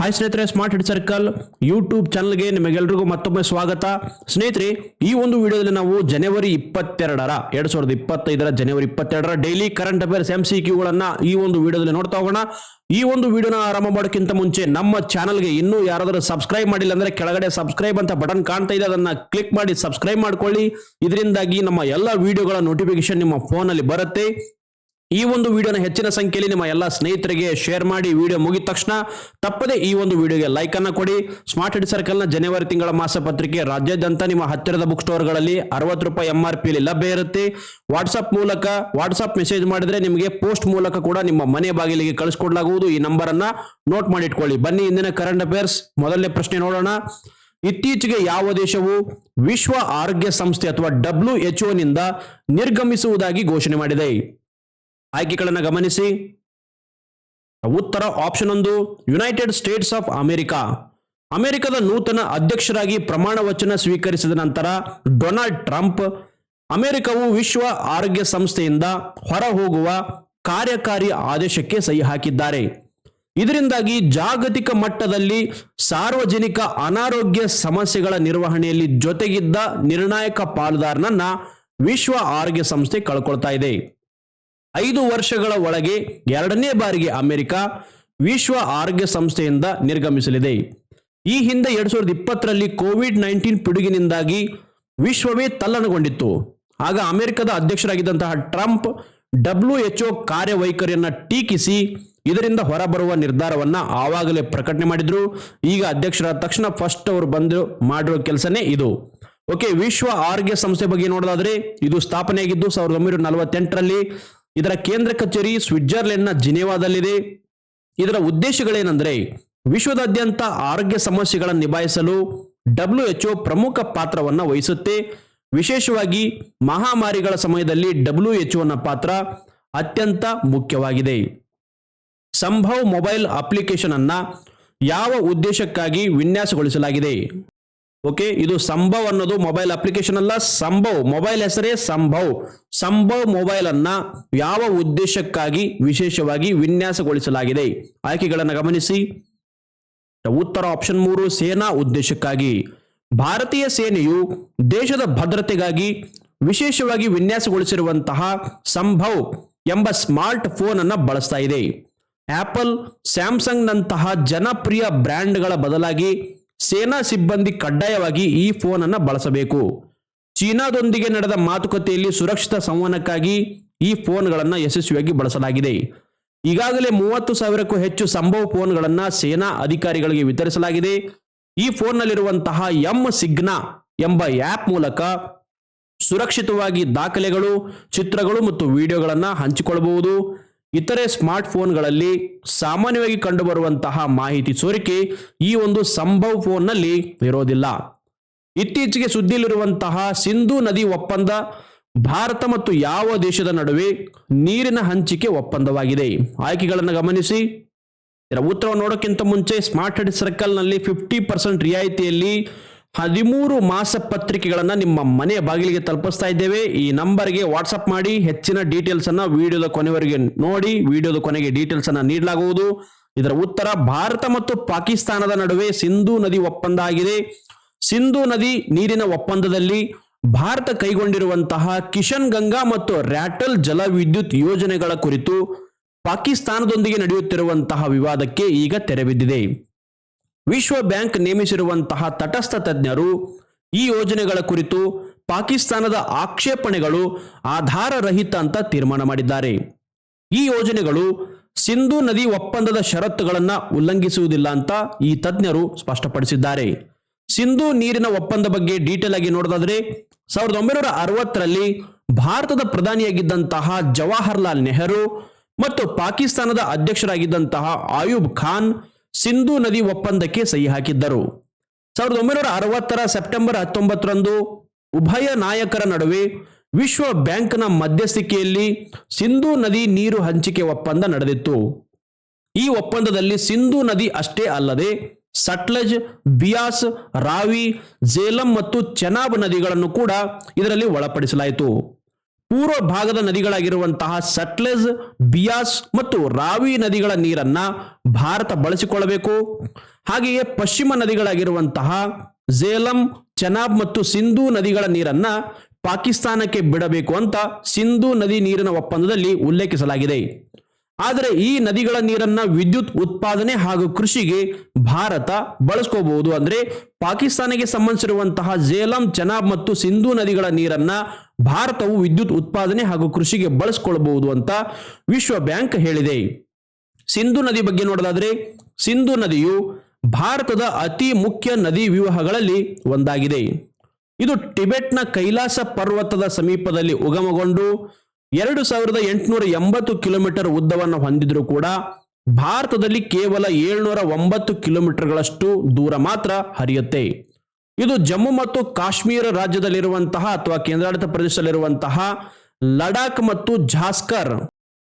Hi ಸ್ನೇಹಿತರೆ smart ಹಿಡ್ circle YouTube ಚಾನಲ್ಗೆ ನಿಮಗೆಲ್ಲರಿಗೂ ಮತ್ತೊಮ್ಮೆ ಸ್ವಾಗತ. ಸ್ನೇಹಿತರೆ, ಈ ಒಂದು ವಿಡಿಯೋದಲ್ಲಿ ನಾವು ಜನವರಿ ಇಪ್ಪತ್ತೆರಡರ, ಎರಡ್ ಸಾವಿರದ ಇಪ್ಪತ್ತೈದರ ಜನವರಿ ಇಪ್ಪತ್ತೆರಡರ daily current affairs M C ಕ್ಯೂಗಳನ್ನ ಈ ಒಂದು ವಿಡಿಯೋದಲ್ಲಿ ನೋಡ್ತಾ ಹೋಗೋಣ. ಈ ಒಂದು ವಿಡಿಯೋನ ಆರಂಭ ಮಾಡೋಕ್ಕಿಂತ ಮುಂಚೆ ನಮ್ಮ ಚಾನಲ್ಗೆ ಇನ್ನೂ ಯಾರಾದರೂ ಸಬ್ಸ್ಕ್ರೈಬ್ ಮಾಡಿಲ್ಲ ಅಂದ್ರೆ ಕೆಳಗಡೆ ಸಬ್ಸ್ಕ್ರೈಬ್ ಅಂತ ಬಟನ್ ಕಾಣ್ತಾ ಇದೆ. ಅದನ್ನ ಕ್ಲಿಕ್ ಮಾಡಿ ಸಬ್ಸ್ಕ್ರೈಬ್ ಮಾಡ್ಕೊಳ್ಳಿ. ಇದರಿಂದಾಗಿ ನಮ್ಮ ಎಲ್ಲ ವಿಡಿಯೋಗಳ ನೋಟಿಫಿಕೇಶನ್ ನಿಮ್ಮ ಫೋನಲ್ಲಿ ಬರುತ್ತೆ. ಈ ಒಂದು ವಿಡಿಯೋನ ಹೆಚ್ಚಿನ ಸಂಖ್ಯೆಯಲ್ಲಿ ನಿಮ್ಮ ಎಲ್ಲ ಸ್ನೇಹಿತರಿಗೆ ಶೇರ್ ಮಾಡಿ ವಿಡಿಯೋ ಮುಗಿದ ತಕ್ಷಣ ತಪ್ಪದೆ ಈ ಒಂದು ವಿಡಿಯೋಗೆ ಲೈಕ್ ಅನ್ನ ಕೊಡಿ. ಸ್ಮಾರ್ಟ್ ಹೆಡ್ ಸರ್ಕಲ್ನ ಜನವರಿ ತಿಂಗಳ ಮಾಸ ಪತ್ರಿಕೆ ರಾಜ್ಯಾದ್ಯಂತ ನಿಮ್ಮ ಹತ್ತಿರದ ಬುಕ್ ಸ್ಟೋರ್ಗಳಲ್ಲಿ ಅರವತ್ತು ರೂಪಾಯಿ ಎಂ ಆರ್ ಪಿಯಲ್ಲಿ ಲಭ್ಯ ಇರುತ್ತೆ. ವಾಟ್ಸಪ್ ಮೂಲಕ ವಾಟ್ಸಪ್ ಮೆಸೇಜ್ ಮಾಡಿದ್ರೆ ನಿಮಗೆ ಪೋಸ್ಟ್ ಮೂಲಕ ಕೂಡ ನಿಮ್ಮ ಮನೆ ಬಾಗಿಲಿಗೆ ಕಳಿಸ್ಕೊಡ್ಲಾಗುವುದು. ಈ ನಂಬರ್ ಅನ್ನ ನೋಟ್ ಮಾಡಿಟ್ಕೊಳ್ಳಿ ಬನ್ನಿ ಇಂದಿನ ಕರೆಂಟ್ ಅಫೇರ್ಸ್ ಮೊದಲನೇ ಪ್ರಶ್ನೆ ನೋಡೋಣ. ಇತ್ತೀಚೆಗೆ ಯಾವ ದೇಶವು ವಿಶ್ವ ಆರೋಗ್ಯ ಸಂಸ್ಥೆ ಅಥವಾ ಡಬ್ಲ್ಯೂ ಎಚ್ನಿಂದ ನಿರ್ಗಮಿಸುವುದಾಗಿ ಘೋಷಣೆ ಮಾಡಿದೆ? ಆಯ್ಕೆಗಳನ್ನು ಗಮನಿಸಿ. ಉತ್ತರ ಆಪ್ಷನ್ ಒಂದು ಯುನೈಟೆಡ್ ಸ್ಟೇಟ್ಸ್ ಆಫ್ ಅಮೆರಿಕಾ ಅಮೆರಿಕದ ನೂತನ ಅಧ್ಯಕ್ಷರಾಗಿ ಪ್ರಮಾಣ ವಚನ ಸ್ವೀಕರಿಸಿದ ನಂತರ ಡೊನಾಲ್ಡ್ ಟ್ರಂಪ್ ಅಮೆರಿಕವು ವಿಶ್ವ ಆರೋಗ್ಯ ಸಂಸ್ಥೆಯಿಂದ ಹೊರ ಹೋಗುವ ಕಾರ್ಯಕಾರಿ ಆದೇಶಕ್ಕೆ ಸಹಿ ಹಾಕಿದ್ದಾರೆ ಇದರಿಂದಾಗಿ ಜಾಗತಿಕ ಮಟ್ಟದಲ್ಲಿ ಸಾರ್ವಜನಿಕ ಅನಾರೋಗ್ಯ ಸಮಸ್ಯೆಗಳ ನಿರ್ವಹಣೆಯಲ್ಲಿ ಜೊತೆಗಿದ್ದ ನಿರ್ಣಾಯಕ ಪಾಲುದಾರನನ್ನ ವಿಶ್ವ ಆರೋಗ್ಯ ಸಂಸ್ಥೆ ಕಳ್ಕೊಳ್ತಾ ಇದೆ. ಐದು ವರ್ಷಗಳ ಒಳಗೆ ಎರಡನೇ ಬಾರಿಗೆ ಅಮೆರಿಕ ವಿಶ್ವ ಆರೋಗ್ಯ ಸಂಸ್ಥೆಯಿಂದ ನಿರ್ಗಮಿಸಲಿದೆ. ಈ ಹಿಂದೆ ಎರಡ್ ಸಾವಿರದ ಇಪ್ಪತ್ತರಲ್ಲಿ ಕೋವಿಡ್ ನೈನ್ಟೀನ್ ಪಿಡುಗಿನಿಂದಾಗಿ ವಿಶ್ವವೇ ತಲ್ಲಣಗೊಂಡಿತ್ತು. ಆಗ ಅಮೆರಿಕದ ಅಧ್ಯಕ್ಷರಾಗಿದ್ದಂತಹ ಟ್ರಂಪ್ ಡಬ್ಲ್ಯೂ ಎಚ್ ಕಾರ್ಯವೈಖರಿಯನ್ನ ಟೀಕಿಸಿ ಇದರಿಂದ ಹೊರಬರುವ ನಿರ್ಧಾರವನ್ನ ಆವಾಗಲೇ ಪ್ರಕಟಣೆ ಮಾಡಿದ್ರು. ಈಗ ಅಧ್ಯಕ್ಷರಾದ ತಕ್ಷಣ ಫಸ್ಟ್ ಅವರು ಬಂದು ಮಾಡಿರೋ ಕೆಲಸನೇ ಇದು. ಓಕೆ, ವಿಶ್ವ ಆರೋಗ್ಯ ಸಂಸ್ಥೆ ಬಗ್ಗೆ ನೋಡೋದಾದ್ರೆ ಇದು ಸ್ಥಾಪನೆಯಾಗಿದ್ದು ಸಾವಿರದ ಒಂಬೈನೂರ ನಲವತ್ತೆಂಟರಲ್ಲಿ ಇದರ ಕೇಂದ್ರ ಕಚೇರಿ ಸ್ವಿಟ್ಜರ್ಲೆಂಡ್ನ ಜಿನೇವಾದಲ್ಲಿದೆ. ಇದರ ಉದ್ದೇಶಗಳೇನೆಂದರೆ ವಿಶ್ವದಾದ್ಯಂತ ಆರೋಗ್ಯ ಸಮಸ್ಯೆಗಳನ್ನು ನಿಭಾಯಿಸಲು ಡಬ್ಲ್ಯೂ ಎಚ್ ಪ್ರಮುಖ ಪಾತ್ರವನ್ನು ವಹಿಸುತ್ತೆ. ವಿಶೇಷವಾಗಿ ಮಹಾಮಾರಿಗಳ ಸಮಯದಲ್ಲಿ ಡಬ್ಲ್ಯೂ ಎಚ್ನ ಪಾತ್ರ ಅತ್ಯಂತ ಮುಖ್ಯವಾಗಿದೆ. ಸಂಭವ್ ಮೊಬೈಲ್ ಅಪ್ಲಿಕೇಶನ್ ಅನ್ನ ಯಾವ ಉದ್ದೇಶಕ್ಕಾಗಿ ವಿನ್ಯಾಸಗೊಳಿಸಲಾಗಿದೆ? ಓಕೆ ಇದು ಸಂಭವ್ ಅನ್ನೋದು ಮೊಬೈಲ್ ಅಪ್ಲಿಕೇಶನ್ ಅಲ್ಲ, ಸಂಭವ್ ಮೊಬೈಲ್ ಹೆಸರೇ ಸಂಭವ್. ಸಂಭವ್ ಮೊಬೈಲ್ ಅನ್ನ ಯಾವ ಉದ್ದೇಶಕ್ಕಾಗಿ ವಿಶೇಷವಾಗಿ ವಿನ್ಯಾಸಗೊಳಿಸಲಾಗಿದೆ? ಆಯ್ಕೆಗಳನ್ನು ಗಮನಿಸಿ. ಉತ್ತರ ಆಪ್ಷನ್ ಮೂರು, ಸೇನಾ ಉದ್ದೇಶಕ್ಕಾಗಿ. ಭಾರತೀಯ ಸೇನೆಯು ದೇಶದ ಭದ್ರತೆಗಾಗಿ ವಿಶೇಷವಾಗಿ ವಿನ್ಯಾಸಗೊಳಿಸಿರುವಂತಹ ಸಂಭವ್ ಎಂಬ ಸ್ಮಾರ್ಟ್ ಫೋನ್ ಅನ್ನ ಬಳಸ್ತಾ ಇದೆ. ಆಪಲ್ ಸ್ಯಾಮ್ಸಂಗ್ನಂತಹ ಜನಪ್ರಿಯ ಬ್ರ್ಯಾಂಡ್ಗಳ ಬದಲಾಗಿ ಸೇನಾ ಸಿಬ್ಬಂದಿ ಕಡ್ಡಾಯವಾಗಿ ಈ ಫೋನ್ ಅನ್ನು ಬಳಸಬೇಕು. ಚೀನಾದೊಂದಿಗೆ ನಡೆದ ಮಾತುಕತೆಯಲ್ಲಿ ಸುರಕ್ಷಿತ ಸಂವಹನಕ್ಕಾಗಿ ಈ ಫೋನ್ಗಳನ್ನು ಯಶಸ್ವಿಯಾಗಿ ಬಳಸಲಾಗಿದೆ. ಈಗಾಗಲೇ ಮೂವತ್ತು ಸಾವಿರಕ್ಕೂ ಹೆಚ್ಚು ಸಂಭವ ಫೋನ್ಗಳನ್ನು ಸೇನಾ ಅಧಿಕಾರಿಗಳಿಗೆ ವಿತರಿಸಲಾಗಿದೆ. ಈ ಫೋನ್ನಲ್ಲಿರುವಂತಹ ಎಂ ಸಿಗ್ನಾ ಎಂಬ ಆ್ಯಪ್ ಮೂಲಕ ಸುರಕ್ಷಿತವಾಗಿ ದಾಖಲೆಗಳು, ಚಿತ್ರಗಳು ಮತ್ತು ವಿಡಿಯೋಗಳನ್ನು ಹಂಚಿಕೊಳ್ಳಬಹುದು. ಇತರೆ ಸ್ಮಾರ್ಟ್ ಫೋನ್ಗಳಲ್ಲಿ ಸಾಮಾನ್ಯವಾಗಿ ಕಂಡುಬರುವಂತಹ ಮಾಹಿತಿ ಸೋರಿಕೆ ಈ ಒಂದು ಸಂಭವ್ ಫೋನ್ನಲ್ಲಿ ಇರೋದಿಲ್ಲ. ಇತ್ತೀಚೆಗೆ ಸುದ್ದಿಯಲ್ಲಿರುವಂತಹ ಸಿಂಧು ನದಿ ಒಪ್ಪಂದ ಭಾರತ ಮತ್ತು ಯಾವ ದೇಶದ ನಡುವೆ ನೀರಿನ ಹಂಚಿಕೆ ಒಪ್ಪಂದವಾಗಿದೆ. ಆಯ್ಕೆಗಳನ್ನು ಗಮನಿಸಿ. ಇದರ ಉತ್ತರವನ್ನು ನೋಡೋಕ್ಕಿಂತ ಮುಂಚೆ ಸ್ಮಾರ್ಟ್ ಹೆಡ್ ಸರ್ಕಲ್ನಲ್ಲಿ ಫಿಫ್ಟಿ ಪರ್ಸೆಂಟ್ ರಿಯಾಯಿತಿಯಲ್ಲಿ ಹದಿಮೂರು ಮಾಸ ಪತ್ರಿಕೆಗಳನ್ನು ನಿಮ್ಮ ಮನೆಯ ಬಾಗಿಲಿಗೆ ತಲುಪಿಸ್ತಾ ಇದ್ದೇವೆ. ಈ ನಂಬರ್ಗೆ ವಾಟ್ಸಪ್ ಮಾಡಿ, ಹೆಚ್ಚಿನ ಡೀಟೇಲ್ಸ್ ಅನ್ನ ವಿಡಿಯೋದ ಕೊನೆವರೆಗೆ ನೋಡಿ, ವಿಡಿಯೋದ ಕೊನೆಗೆ ಡೀಟೇಲ್ಸ್ ಅನ್ನ ನೀಡಲಾಗುವುದು. ಇದರ ಉತ್ತರ, ಭಾರತ ಮತ್ತು ಪಾಕಿಸ್ತಾನದ ನಡುವೆ ಸಿಂಧೂ ನದಿ ಒಪ್ಪಂದ ಆಗಿದೆ. ಸಿಂಧೂ ನದಿ ನೀರಿನ ಒಪ್ಪಂದದಲ್ಲಿ ಭಾರತ ಕೈಗೊಂಡಿರುವಂತಹ ಕಿಶನ್ ಗಂಗಾ ಮತ್ತು ರ್ಯಾಟಲ್ ಜಲ ವಿದ್ಯುತ್ ಯೋಜನೆಗಳ ಕುರಿತು ಪಾಕಿಸ್ತಾನದೊಂದಿಗೆ ನಡೆಯುತ್ತಿರುವಂತಹ ವಿವಾದಕ್ಕೆ ಈಗ ತೆರೆಬಿದ್ದಿದೆ ವಿಶ್ವ ಬ್ಯಾಂಕ್ ನೇಮಿಸಿರುವಂತಹ ತಟಸ್ಥ ತಜ್ಞರು ಈ ಯೋಜನೆಗಳ ಕುರಿತು ಪಾಕಿಸ್ತಾನದ ಆಕ್ಷೇಪಣೆಗಳು ಆಧಾರರಹಿತ ಅಂತ ತೀರ್ಮಾನ ಮಾಡಿದ್ದಾರೆ. ಈ ಯೋಜನೆಗಳು ಸಿಂಧು ನದಿ ಒಪ್ಪಂದದ ಷರತ್ತುಗಳನ್ನು ಉಲ್ಲಂಘಿಸುವುದಿಲ್ಲ ಅಂತ ಈ ತಜ್ಞರು ಸ್ಪಷ್ಟಪಡಿಸಿದ್ದಾರೆ. ಸಿಂಧು ನೀರಿನ ಒಪ್ಪಂದ ಬಗ್ಗೆ ಡೀಟೇಲ್ ಆಗಿ ನೋಡೋದಾದ್ರೆ, ಸಾವಿರದ ಒಂಬೈನೂರ ಅರವತ್ತರಲ್ಲಿ ಭಾರತದ ಪ್ರಧಾನಿಯಾಗಿದ್ದಂತಹ ಜವಾಹರ್ಲಾಲ್ ನೆಹರು ಮತ್ತು ಪಾಕಿಸ್ತಾನದ ಅಧ್ಯಕ್ಷರಾಗಿದ್ದಂತಹ ಆಯೂಬ್ ಖಾನ್ ಸಿಂಧು ನದಿ ಒಪ್ಪಂದಕ್ಕೆ ಸಹಿ ಹಾಕಿದ್ದರು. ಸಾವಿರದ ಒಂಬೈನೂರ ಅರವತ್ತರ ಸೆಪ್ಟೆಂಬರ್ ಹತ್ತೊಂಬತ್ತರಂದು ಉಭಯ ನಾಯಕರ ನಡುವೆ ವಿಶ್ವ ಬ್ಯಾಂಕ್ನ ಮಧ್ಯಸ್ಥಿಕೆಯಲ್ಲಿ ಸಿಂಧು ನದಿ ನೀರು ಹಂಚಿಕೆ ಒಪ್ಪಂದ ನಡೆದಿತ್ತು. ಈ ಒಪ್ಪಂದದಲ್ಲಿ ಸಿಂಧು ನದಿ ಅಷ್ಟೇ ಅಲ್ಲದೆ ಸಟ್ಲಜ್, ಬಿಯಾಸ್, ರಾವಿ, ಜೇಲಂ ಮತ್ತು ಚೆನಾಬ್ ನದಿಗಳನ್ನು ಕೂಡ ಇದರಲ್ಲಿ ಒಳಪಡಿಸಲಾಯಿತು. ಪೂರ್ವ ಭಾಗದ ನದಿಗಳಾಗಿರುವಂತಹ ಸಟ್ಲೆಜ್, ಬಿಯಾಸ್ ಮತ್ತು ರಾವಿ ನದಿಗಳ ನೀರನ್ನ ಭಾರತ ಬಳಸಿಕೊಳ್ಳಬೇಕು. ಹಾಗೆಯೇ ಪಶ್ಚಿಮ ನದಿಗಳಾಗಿರುವಂತಹ ಝೇಲಂ ಚನಾಬ್ ಮತ್ತು ಸಿಂಧೂ ನದಿಗಳ ನೀರನ್ನ ಪಾಕಿಸ್ತಾನಕ್ಕೆ ಬಿಡಬೇಕು ಅಂತ ಸಿಂಧೂ ನದಿ ನೀರಿನ ಒಪ್ಪಂದದಲ್ಲಿ ಉಲ್ಲೇಖಿಸಲಾಗಿದೆ. ಆದರೆ ಈ ನದಿಗಳ ನೀರನ್ನ ವಿದ್ಯುತ್ ಉತ್ಪಾದನೆ ಹಾಗೂ ಕೃಷಿಗೆ ಭಾರತ ಬಳಸ್ಕೋಬಹುದು. ಅಂದ್ರೆ ಪಾಕಿಸ್ತಾನಿಗೆ ಸಂಬಂಧಿಸಿರುವಂತಹ ಜೇಲಂ ಚನಾಬ್ ಮತ್ತು ಸಿಂಧೂ ನದಿಗಳ ನೀರನ್ನ ಭಾರತವು ವಿದ್ಯುತ್ ಉತ್ಪಾದನೆ ಹಾಗೂ ಕೃಷಿಗೆ ಬಳಸ್ಕೊಳ್ಬಹುದು ಅಂತ ವಿಶ್ವ ಬ್ಯಾಂಕ್ ಹೇಳಿದೆ. ಸಿಂಧು ನದಿ ಬಗ್ಗೆ ನೋಡೋದಾದ್ರೆ ಸಿಂಧು ನದಿಯು ಭಾರತದ ಅತಿ ಮುಖ್ಯ ನದಿ ವಿವಾಹಗಳಲ್ಲಿ ಒಂದಾಗಿದೆ. ಇದು ಟಿಬೆಟ್ನ ಕೈಲಾಸ ಪರ್ವತದ ಸಮೀಪದಲ್ಲಿ ಉಗಮಗೊಂಡು ಎರಡು ಸಾವಿರದ ಎಂಟುನೂರ ಎಂಬತ್ತು ಕಿಲೋಮೀಟರ್ ಉದ್ದವನ್ನು ಹೊಂದಿದ್ರೂ ಕೂಡ ಭಾರತದಲ್ಲಿ ಕೇವಲ ಏಳ್ನೂರ ಒಂಬತ್ತು ಕಿಲೋಮೀಟರ್ಗಳಷ್ಟು ದೂರ ಮಾತ್ರ ಹರಿಯುತ್ತೆ. ಇದು ಜಮ್ಮು ಮತ್ತು ಕಾಶ್ಮೀರ ರಾಜ್ಯದಲ್ಲಿರುವಂತಹ ಅಥವಾ ಕೇಂದ್ರಾಡಳಿತ ಪ್ರದೇಶದಲ್ಲಿರುವಂತಹ ಲಡಾಖ್ ಮತ್ತು ಝಾಸ್ಕರ್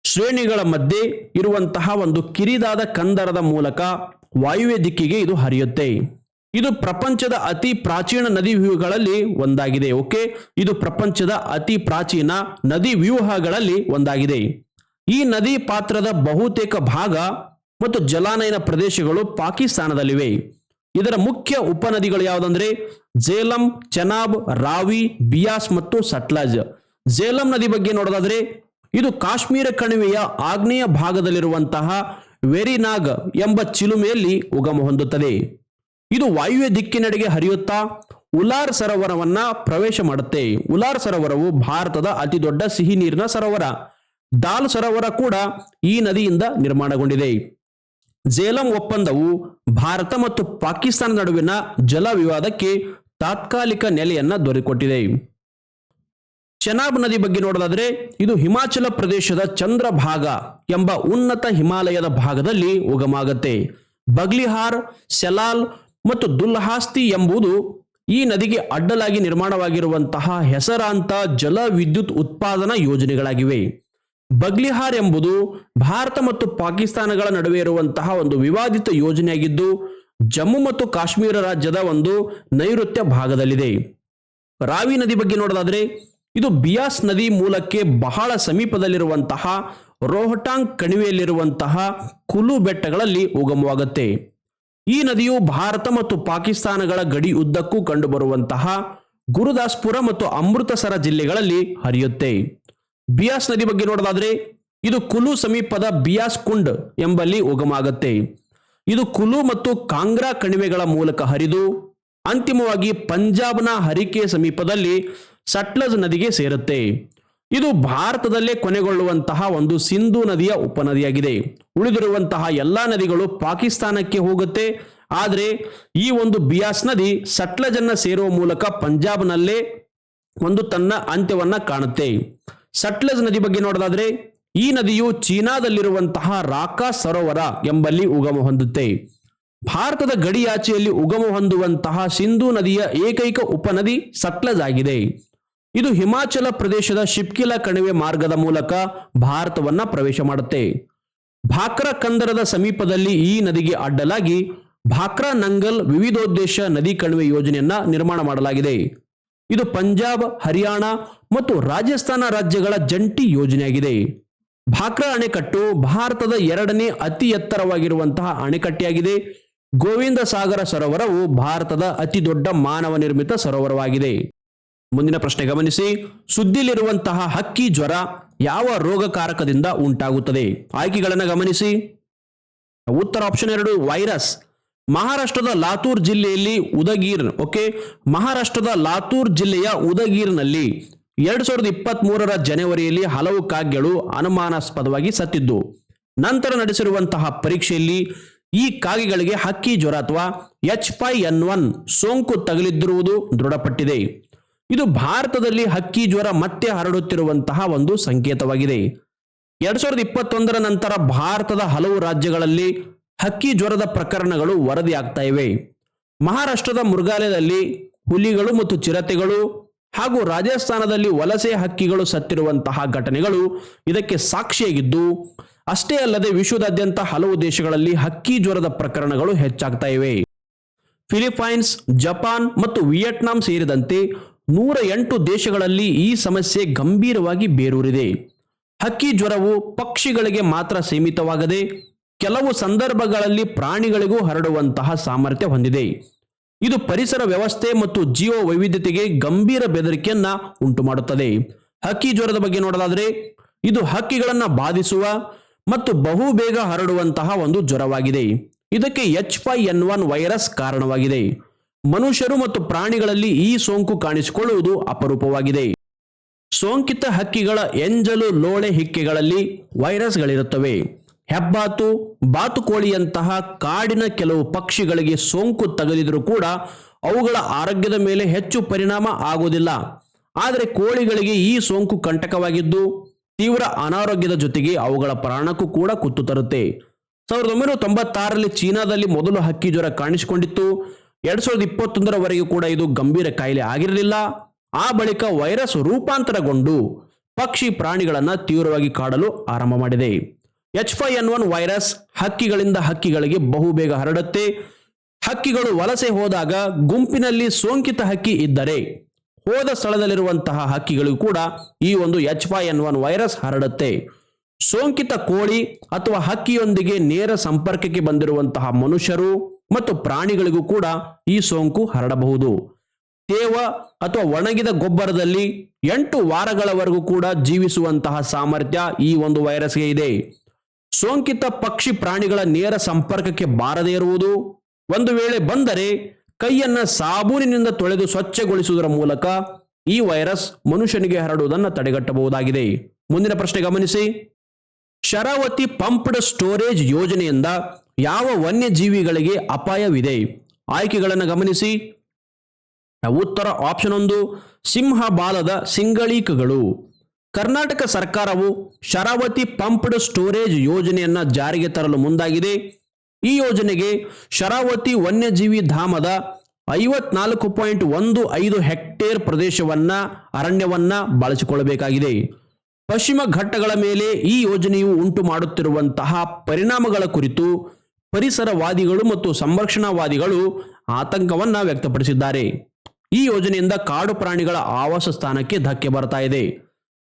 ಶ್ರೇಣಿಗಳ ಮಧ್ಯೆ ಇರುವಂತಹ ಒಂದು ಕಿರಿದಾದ ಕಂದರದ ಮೂಲಕ ವಾಯುವ್ಯ ದಿಕ್ಕಿಗೆ ಇದು ಹರಿಯುತ್ತೆ. ಇದು ಪ್ರಪಂಚದ ಅತಿ ಪ್ರಾಚೀನ ನದಿ ವ್ಯೂಹಗಳಲ್ಲಿ ಒಂದಾಗಿದೆ, ಓಕೆ? ಇದು ಪ್ರಪಂಚದ ಅತಿ ಪ್ರಾಚೀನ ನದಿ ವ್ಯೂಹಗಳಲ್ಲಿ ಒಂದಾಗಿದೆ. ಈ ನದಿ ಪಾತ್ರದ ಬಹುತೇಕ ಭಾಗ ಮತ್ತು ಜಲಾನಯನ ಪ್ರದೇಶಗಳು ಪಾಕಿಸ್ತಾನದಲ್ಲಿವೆ. ಇದರ ಮುಖ್ಯ ಉಪನದಿಗಳು ಯಾವುದಂದ್ರೆ? ಜೇಲಂ, ಚೆನಾಬ್, ರಾವಿ, ಬಿಯಾಸ್ ಮತ್ತು ಸಟ್ಲಾಜ್. ಜೇಲಂ ನದಿ ಬಗ್ಗೆ ನೋಡೋದಾದ್ರೆ, ಇದು ಕಾಶ್ಮೀರ ಕಣಿವೆಯ ಆಗ್ನೇಯ ಭಾಗದಲ್ಲಿರುವಂತಹ ವೆರಿನಾಗ್ ಎಂಬ ಚಿಲುಮೆಯಲ್ಲಿ ಉಗಮ ಹೊಂದುತ್ತದೆ. ಇದು ವಾಯುವ್ಯ ದಿಕ್ಕಿನೆಡೆಗೆ ಹರಿಯುತ್ತಾ ಉಲಾರ್ ಸರೋವರವನ್ನ ಪ್ರವೇಶ ಮಾಡುತ್ತೆ. ಉಲಾರ್ ಸರೋವರವು ಭಾರತದ ಅತಿ ದೊಡ್ಡ ಸಿಹಿ ನೀರಿನ ಸರೋವರ. ದಾಲ್ ಸರೋವರ ಕೂಡ ಈ ನದಿಯಿಂದ ನಿರ್ಮಾಣಗೊಂಡಿದೆ. ಜೇಲಂ ಒಪ್ಪಂದವು ಭಾರತ ಮತ್ತು ಪಾಕಿಸ್ತಾನ ನಡುವಿನ ಜಲ ವಿವಾದಕ್ಕೆ ತಾತ್ಕಾಲಿಕ ನೆಲೆಯನ್ನ ದೊರೆಕೊಟ್ಟಿದೆ. ಚೆನಾಬ್ ನದಿ ಬಗ್ಗೆ ನೋಡೋದಾದ್ರೆ ಇದು ಹಿಮಾಚಲ ಪ್ರದೇಶದ ಚಂದ್ರಭಾಗ ಎಂಬ ಉನ್ನತ ಹಿಮಾಲಯದ ಭಾಗದಲ್ಲಿ ಉಗಮಾಗತ್ತೆ ಬಗ್ಲಿಹಾರ್, ಸೆಲಾಲ್ ಮತ್ತು ದುಲ್ಹಾಸ್ತಿ ಎಂಬುದು ಈ ನದಿಗೆ ಅಡ್ಡಲಾಗಿ ನಿರ್ಮಾಣವಾಗಿರುವಂತಹ ಹೆಸರಾಂತ ಜಲ ವಿದ್ಯುತ್ ಉತ್ಪಾದನಾ ಯೋಜನೆಗಳಾಗಿವೆ. ಬಗ್ಲಿಹಾರ್ ಎಂಬುದು ಭಾರತ ಮತ್ತು ಪಾಕಿಸ್ತಾನಗಳ ನಡುವೆ ಇರುವಂತಹ ಒಂದು ವಿವಾದಿತ ಯೋಜನೆಯಾಗಿದ್ದು, ಜಮ್ಮು ಮತ್ತು ಕಾಶ್ಮೀರ ರಾಜ್ಯದ ಒಂದು ನೈಋತ್ಯ ಭಾಗದಲ್ಲಿದೆ. ರಾವಿ ನದಿ ಬಗ್ಗೆ ನೋಡೋದಾದ್ರೆ, ಇದು ಬಿಯಾಸ್ ನದಿ ಮೂಲಕ್ಕೆ ಬಹಳ ಸಮೀಪದಲ್ಲಿರುವಂತಹ ರೋಹಟಾಂಗ್ ಕಣಿವೆಯಲ್ಲಿರುವಂತಹ ಕುಲು ಬೆಟ್ಟಗಳಲ್ಲಿ ಉಗಮವಾಗುತ್ತೆ. ಈ ನದಿಯು ಭಾರತ ಮತ್ತು ಪಾಕಿಸ್ತಾನಗಳ ಗಡಿ ಉದ್ದಕ್ಕೂ ಕಂಡುಬರುವಂತಹ ಗುರುದಾಸ್ಪುರ ಮತ್ತು ಅಮೃತಸರ ಜಿಲ್ಲೆಗಳಲ್ಲಿ ಹರಿಯುತ್ತೆ. ಬಿಯಾಸ್ ನದಿ ಬಗ್ಗೆ ನೋಡೋದಾದ್ರೆ, ಇದು ಕುಲು ಸಮೀಪದ ಬಿಯಾಸ್ ಕುಂಡ್ ಎಂಬಲ್ಲಿ ಉಗಮಾಗತ್ತೆ. ಇದು ಕುಲು ಮತ್ತು ಕಾಂಗ್ರಾ ಕಣಿವೆಗಳ ಮೂಲಕ ಹರಿದು, ಅಂತಿಮವಾಗಿ ಪಂಜಾಬ್ನ ಹರಿಕೆ ಸಮೀಪದಲ್ಲಿ ಸಟ್ಲಜ್ ನದಿಗೆ ಸೇರುತ್ತೆ. ಇದು ಭಾರತದಲ್ಲೇ ಕೊನೆಗೊಳ್ಳುವಂತಹ ಒಂದು ಸಿಂಧು ನದಿಯ ಉಪನದಿಯಾಗಿದೆ. ಉಳಿದಿರುವಂತಹ ಎಲ್ಲಾ ನದಿಗಳು ಪಾಕಿಸ್ತಾನಕ್ಕೆ ಹೋಗುತ್ತೆ. ಆದರೆ ಈ ಒಂದು ಬಿಯಾಸ್ ನದಿ ಸಟ್ಲಜನ್ನ ಸೇರುವ ಮೂಲಕ ಪಂಜಾಬ್ನಲ್ಲೇ ಒಂದು ತನ್ನ ಅಂತ್ಯವನ್ನ ಕಾಣುತ್ತೆ. ಸಟ್ಲಜ್ ನದಿ ಬಗ್ಗೆ ನೋಡೋದಾದ್ರೆ ಈ ನದಿಯು ಚೀನಾದಲ್ಲಿರುವಂತಹ ರಾಕಾ ಸರೋವರ ಎಂಬಲ್ಲಿ ಉಗಮ ಹೊಂದುತ್ತೆ. ಭಾರತದ ಗಡಿಯಾಚೆಯಲ್ಲಿ ಉಗಮ ಹೊಂದುವಂತಹ ಸಿಂಧೂ ನದಿಯ ಏಕೈಕ ಉಪನದಿ ಸಟ್ಲಜ್ ಆಗಿದೆ. ಇದು ಹಿಮಾಚಲ ಪ್ರದೇಶದ ಶಿಪ್ಕಿಲಾ ಕಣಿವೆ ಮಾರ್ಗದ ಮೂಲಕ ಭಾರತವನ್ನ ಪ್ರವೇಶ ಮಾಡುತ್ತೆ. ಭಾಕ್ರಾ ಕಂದರದ ಸಮೀಪದಲ್ಲಿ ಈ ನದಿಗೆ ಅಡ್ಡಲಾಗಿ ಭಾಕ್ರಾ ನಂಗಲ್ ವಿವಿಧೋದ್ದೇಶ ನದಿ ಕಣಿವೆ ಯೋಜನೆಯನ್ನ ನಿರ್ಮಾಣ ಮಾಡಲಾಗಿದೆ. ಇದು ಪಂಜಾಬ್, ಹರಿಯಾಣ ಮತ್ತು ರಾಜಸ್ಥಾನ ರಾಜ್ಯಗಳ ಜಂಟಿ ಯೋಜನೆಯಾಗಿದೆ. ಭಾಕ್ರಾ ಅಣೆಕಟ್ಟು ಭಾರತದ ಎರಡನೇ ಅತಿ ಎತ್ತರವಾಗಿರುವಂತಹ ಅಣೆಕಟ್ಟೆಯಾಗಿದೆ. ಗೋವಿಂದ ಸಾಗರ ಸರೋವರವು ಭಾರತದ ಅತಿ ದೊಡ್ಡ ಮಾನವ ನಿರ್ಮಿತ ಸರೋವರವಾಗಿದೆ. ಮುಂದಿನ ಪ್ರಶ್ನೆ ಗಮನಿಸಿ. ಸುದ್ದಿಲಿರುವಂತಹ ಹಕ್ಕಿ ಜ್ವರ ಯಾವ ರೋಗಕಾರಕದಿಂದ ಉಂಟಾಗುತ್ತದೆ? ಆಯ್ಕೆಗಳನ್ನು ಗಮನಿಸಿ. ಉತ್ತರ ಆಪ್ಷನ್ ಎರಡು ವೈರಸ್ ಮಹಾರಾಷ್ಟ್ರದ ಲಾತೂರ್ ಜಿಲ್ಲೆಯಲ್ಲಿ ಉದಗೀರ್ ಓಕೆ ಮಹಾರಾಷ್ಟ್ರದ ಲಾತೂರ್ ಜಿಲ್ಲೆಯ ಉದಗೀರ್ನಲ್ಲಿ ಎರಡ್ ಸಾವಿರದ ಇಪ್ಪತ್ತ್ ಮೂರರ ಜನವರಿಯಲ್ಲಿ ಹಲವು ಕಾಗೆಗಳು ಅನುಮಾನಾಸ್ಪದವಾಗಿ ಸತ್ತಿದ್ದು. ನಂತರ ನಡೆಸಿರುವಂತಹ ಪರೀಕ್ಷೆಯಲ್ಲಿ ಈ ಕಾಗೆಗಳಿಗೆ ಹಕ್ಕಿ ಜ್ವರ ಅಥವಾ ಎಚ್ ಫೈ ಎನ್ ಒನ್ ಸೋಂಕು ತಗುಲಿದ್ದಿರುವುದು ದೃಢಪಟ್ಟಿದೆ. ಇದು ಭಾರತದಲ್ಲಿ ಹಕ್ಕಿ ಜ್ವರ ಮತ್ತೆ ಹರಡುತ್ತಿರುವಂತಹ ಒಂದು ಸಂಕೇತವಾಗಿದೆ. ಎರಡ್ ಸಾವಿರದ ಇಪ್ಪತ್ತೊಂದರ ನಂತರ ಭಾರತದ ಹಲವು ರಾಜ್ಯಗಳಲ್ಲಿ ಹಕ್ಕಿ ಜ್ವರದ ಪ್ರಕರಣಗಳು ವರದಿಯಾಗ್ತಾ ಇವೆ. ಮಹಾರಾಷ್ಟ್ರದ ಮೃಗಾಲಯದಲ್ಲಿ ಹುಲಿಗಳು ಮತ್ತು ಚಿರತೆಗಳು ಹಾಗೂ ರಾಜಸ್ಥಾನದಲ್ಲಿ ವಲಸೆ ಹಕ್ಕಿಗಳು ಸತ್ತಿರುವಂತಹ ಘಟನೆಗಳು ಇದಕ್ಕೆ ಸಾಕ್ಷಿಯಾಗಿದ್ದು, ಅಷ್ಟೇ ಅಲ್ಲದೆ ವಿಶ್ವದಾದ್ಯಂತ ಹಲವು ದೇಶಗಳಲ್ಲಿ ಹಕ್ಕಿ ಜ್ವರದ ಪ್ರಕರಣಗಳು ಹೆಚ್ಚಾಗ್ತಾ ಇವೆ. ಫಿಲಿಪೈನ್ಸ್ ಜಪಾನ್ ಮತ್ತು ವಿಯೆಟ್ನಾಂ ಸೇರಿದಂತೆ ನೂರ ಎಂಟು ದೇಶಗಳಲ್ಲಿ ಈ ಸಮಸ್ಯೆ ಗಂಭೀರವಾಗಿ ಬೇರೂರಿದೆ. ಹಕ್ಕಿ ಜ್ವರವು ಪಕ್ಷಿಗಳಿಗೆ ಮಾತ್ರ ಸೀಮಿತವಾಗದೆ, ಕೆಲವು ಸಂದರ್ಭಗಳಲ್ಲಿ ಪ್ರಾಣಿಗಳಿಗೂ ಹರಡುವಂತಹ ಸಾಮರ್ಥ್ಯ ಹೊಂದಿದೆ. ಇದು ಪರಿಸರ ವ್ಯವಸ್ಥೆ ಮತ್ತು ಜೀವ ವೈವಿಧ್ಯತೆಗೆ ಗಂಭೀರ ಬೆದರಿಕೆಯನ್ನ ಉಂಟು ಮಾಡುತ್ತದೆ ಹಕ್ಕಿ ಜ್ವರದ ಬಗ್ಗೆ ನೋಡಲಾದರೆ ಇದು ಹಕ್ಕಿಗಳನ್ನು ಬಾಧಿಸುವ ಮತ್ತು ಬಹುಬೇಗ ಹರಡುವಂತಹ ಒಂದು ಜ್ವರವಾಗಿದೆ. ಇದಕ್ಕೆ H five N one virus ಕಾರಣವಾಗಿದೆ. ಮನುಷ್ಯರು ಮತ್ತು ಪ್ರಾಣಿಗಳಲ್ಲಿ ಈ ಸೋಂಕು ಕಾಣಿಸಿಕೊಳ್ಳುವುದು ಅಪರೂಪವಾಗಿದೆ. ಸೋಂಕಿತ ಹಕ್ಕಿಗಳ ಎಂಜಲು ಲೋಳೆ ಹಿಕ್ಕೆಗಳಲ್ಲಿ ವೈರಸ್ಗಳಿರುತ್ತವೆ. ಹೆಬ್ಬಾತು, ಬಾತುಕೋಳಿಯಂತಹ ಕಾಡಿನ ಕೆಲವು ಪಕ್ಷಿಗಳಿಗೆ ಸೋಂಕು ತಗಲಿದರೂ ಕೂಡ ಅವುಗಳ ಆರೋಗ್ಯದ ಮೇಲೆ ಹೆಚ್ಚು ಪರಿಣಾಮ ಆಗುವುದಿಲ್ಲ. ಆದರೆ ಕೋಳಿಗಳಿಗೆ ಈ ಸೋಂಕು ಕಂಟಕವಾಗಿದ್ದು, ತೀವ್ರ ಅನಾರೋಗ್ಯದ ಜೊತೆಗೆ ಅವುಗಳ ಪ್ರಾಣಕ್ಕೂ ಕೂಡ ಕುತ್ತು ತರುತ್ತೆ. ಸಾವಿರದ ಒಂಬೈನೂರ ತೊಂಬತ್ತಾರರಲ್ಲಿ ಚೀನಾದಲ್ಲಿ ಮೊದಲು ಹಕ್ಕಿ ಜ್ವರ ಕಾಣಿಸಿಕೊಂಡಿತ್ತು. ಎರಡ್ ಸಾವಿರದ ಇಪ್ಪತ್ತೊಂದರವರೆಗೂ ಕೂಡ ಇದು ಗಂಭೀರ ಕಾಯಿಲೆ ಆಗಿರಲಿಲ್ಲ. ಆ ಬಳಿಕ ವೈರಸ್ ರೂಪಾಂತರಗೊಂಡು ಪಕ್ಷಿ ಪ್ರಾಣಿಗಳನ್ನು ತೀವ್ರವಾಗಿ ಕಾಡಲು ಆರಂಭ ಮಾಡಿದೆ. ಎಚ್ ಎನ್ ಒನ್ ವೈರಸ್ ಹಕ್ಕಿಗಳಿಂದ ಹಕ್ಕಿಗಳಿಗೆ ಬಹುಬೇಗ ಹರಡುತ್ತೆ. ಹಕ್ಕಿಗಳು ವಲಸೆ ಹೋದಾಗ ಗುಂಪಿನಲ್ಲಿ ಸೋಂಕಿತ ಹಕ್ಕಿ ಇದ್ದರೆ ಹೋದ ಸ್ಥಳದಲ್ಲಿರುವಂತಹ ಹಕ್ಕಿಗಳಿಗೂ ಕೂಡ ಈ ಒಂದು H five N one virus ಹರಡುತ್ತೆ. ಸೋಂಕಿತ ಕೋಳಿ ಅಥವಾ ಹಕ್ಕಿಯೊಂದಿಗೆ ನೇರ ಸಂಪರ್ಕಕ್ಕೆ ಬಂದಿರುವಂತಹ ಮನುಷ್ಯರು ಮತ್ತು ಪ್ರಾಣಿಗಳಿಗೂ ಕೂಡ ಈ ಸೋಂಕು ಹರಡಬಹುದು. ತೇವ ಅಥವಾ ಒಣಗಿದ ಗೊಬ್ಬರದಲ್ಲಿ ಎಂಟು ವಾರಗಳವರೆಗೂ ಕೂಡ ಜೀವಿಸುವಂತಹ ಸಾಮರ್ಥ್ಯ ಈ ಒಂದು ವೈರಸ್ಗೆ ಇದೆ. ಸೋಂಕಿತ ಪಕ್ಷಿ ಪ್ರಾಣಿಗಳ ನೇರ ಸಂಪರ್ಕಕ್ಕೆ ಬಾರದೇ ಇರುವುದು, ಒಂದು ವೇಳೆ ಬಂದರೆ ಕೈಯನ್ನ ಸಾಬೂನಿನಿಂದ ತೊಳೆದು ಸ್ವಚ್ಛಗೊಳಿಸುವುದರ ಮೂಲಕ ಈ ವೈರಸ್ ಮನುಷ್ಯನಿಗೆ ಹರಡುವುದನ್ನು ತಡೆಗಟ್ಟಬಹುದಾಗಿದೆ. ಮುಂದಿನ ಪ್ರಶ್ನೆ ಗಮನಿಸಿ. ಶರಾವತಿ ಪಂಪ್ಡ್ ಸ್ಟೋರೇಜ್ ಯೋಜನೆಯಿಂದ ಯಾವ ವನ್ಯಜೀವಿಗಳಿಗೆ ಅಪಾಯವಿದೆ? ಆಯ್ಕೆಗಳನ್ನು ಗಮನಿಸಿ. ಉತ್ತರ ಆಪ್ಷನ್ ಒಂದು, ಸಿಂಹ ಬಾಲದ ಸಿಂಗಳೀಕಗಳು. ಕರ್ನಾಟಕ ಸರ್ಕಾರವು ಶರಾವತಿ ಪಂಪ್ಡ್ ಸ್ಟೋರೇಜ್ ಯೋಜನೆಯನ್ನ ಜಾರಿಗೆ ತರಲು ಮುಂದಾಗಿದೆ. ಈ ಯೋಜನೆಗೆ ಶರಾವತಿ ವನ್ಯಜೀವಿ ಧಾಮದ ಐವತ್ನಾಲ್ಕು ಪಾಯಿಂಟ್ ಒಂದು ಐದು ಹೆಕ್ಟೇರ್ ಪ್ರದೇಶವನ್ನ, ಅರಣ್ಯವನ್ನ ಬಳಸಿಕೊಳ್ಳಬೇಕಾಗಿದೆ. ಪಶ್ಚಿಮ ಘಟ್ಟಗಳ ಮೇಲೆ ಈ ಯೋಜನೆಯು ಉಂಟು ಮಾಡುತ್ತಿರುವಂತಹ ಪರಿಣಾಮಗಳ ಕುರಿತು ಪರಿಸರವಾದಿಗಳು ಮತ್ತು ಸಂರಕ್ಷಣಾವಾದಿಗಳು ಆತಂಕವನ್ನ ವ್ಯಕ್ತಪಡಿಸಿದ್ದಾರೆ. ಈ ಯೋಜನೆಯಿಂದ ಕಾಡು ಪ್ರಾಣಿಗಳ ಆವಾಸ ಸ್ಥಾನಕ್ಕೆ ಧಕ್ಕೆ ಬರ್ತಾ ಇದೆ.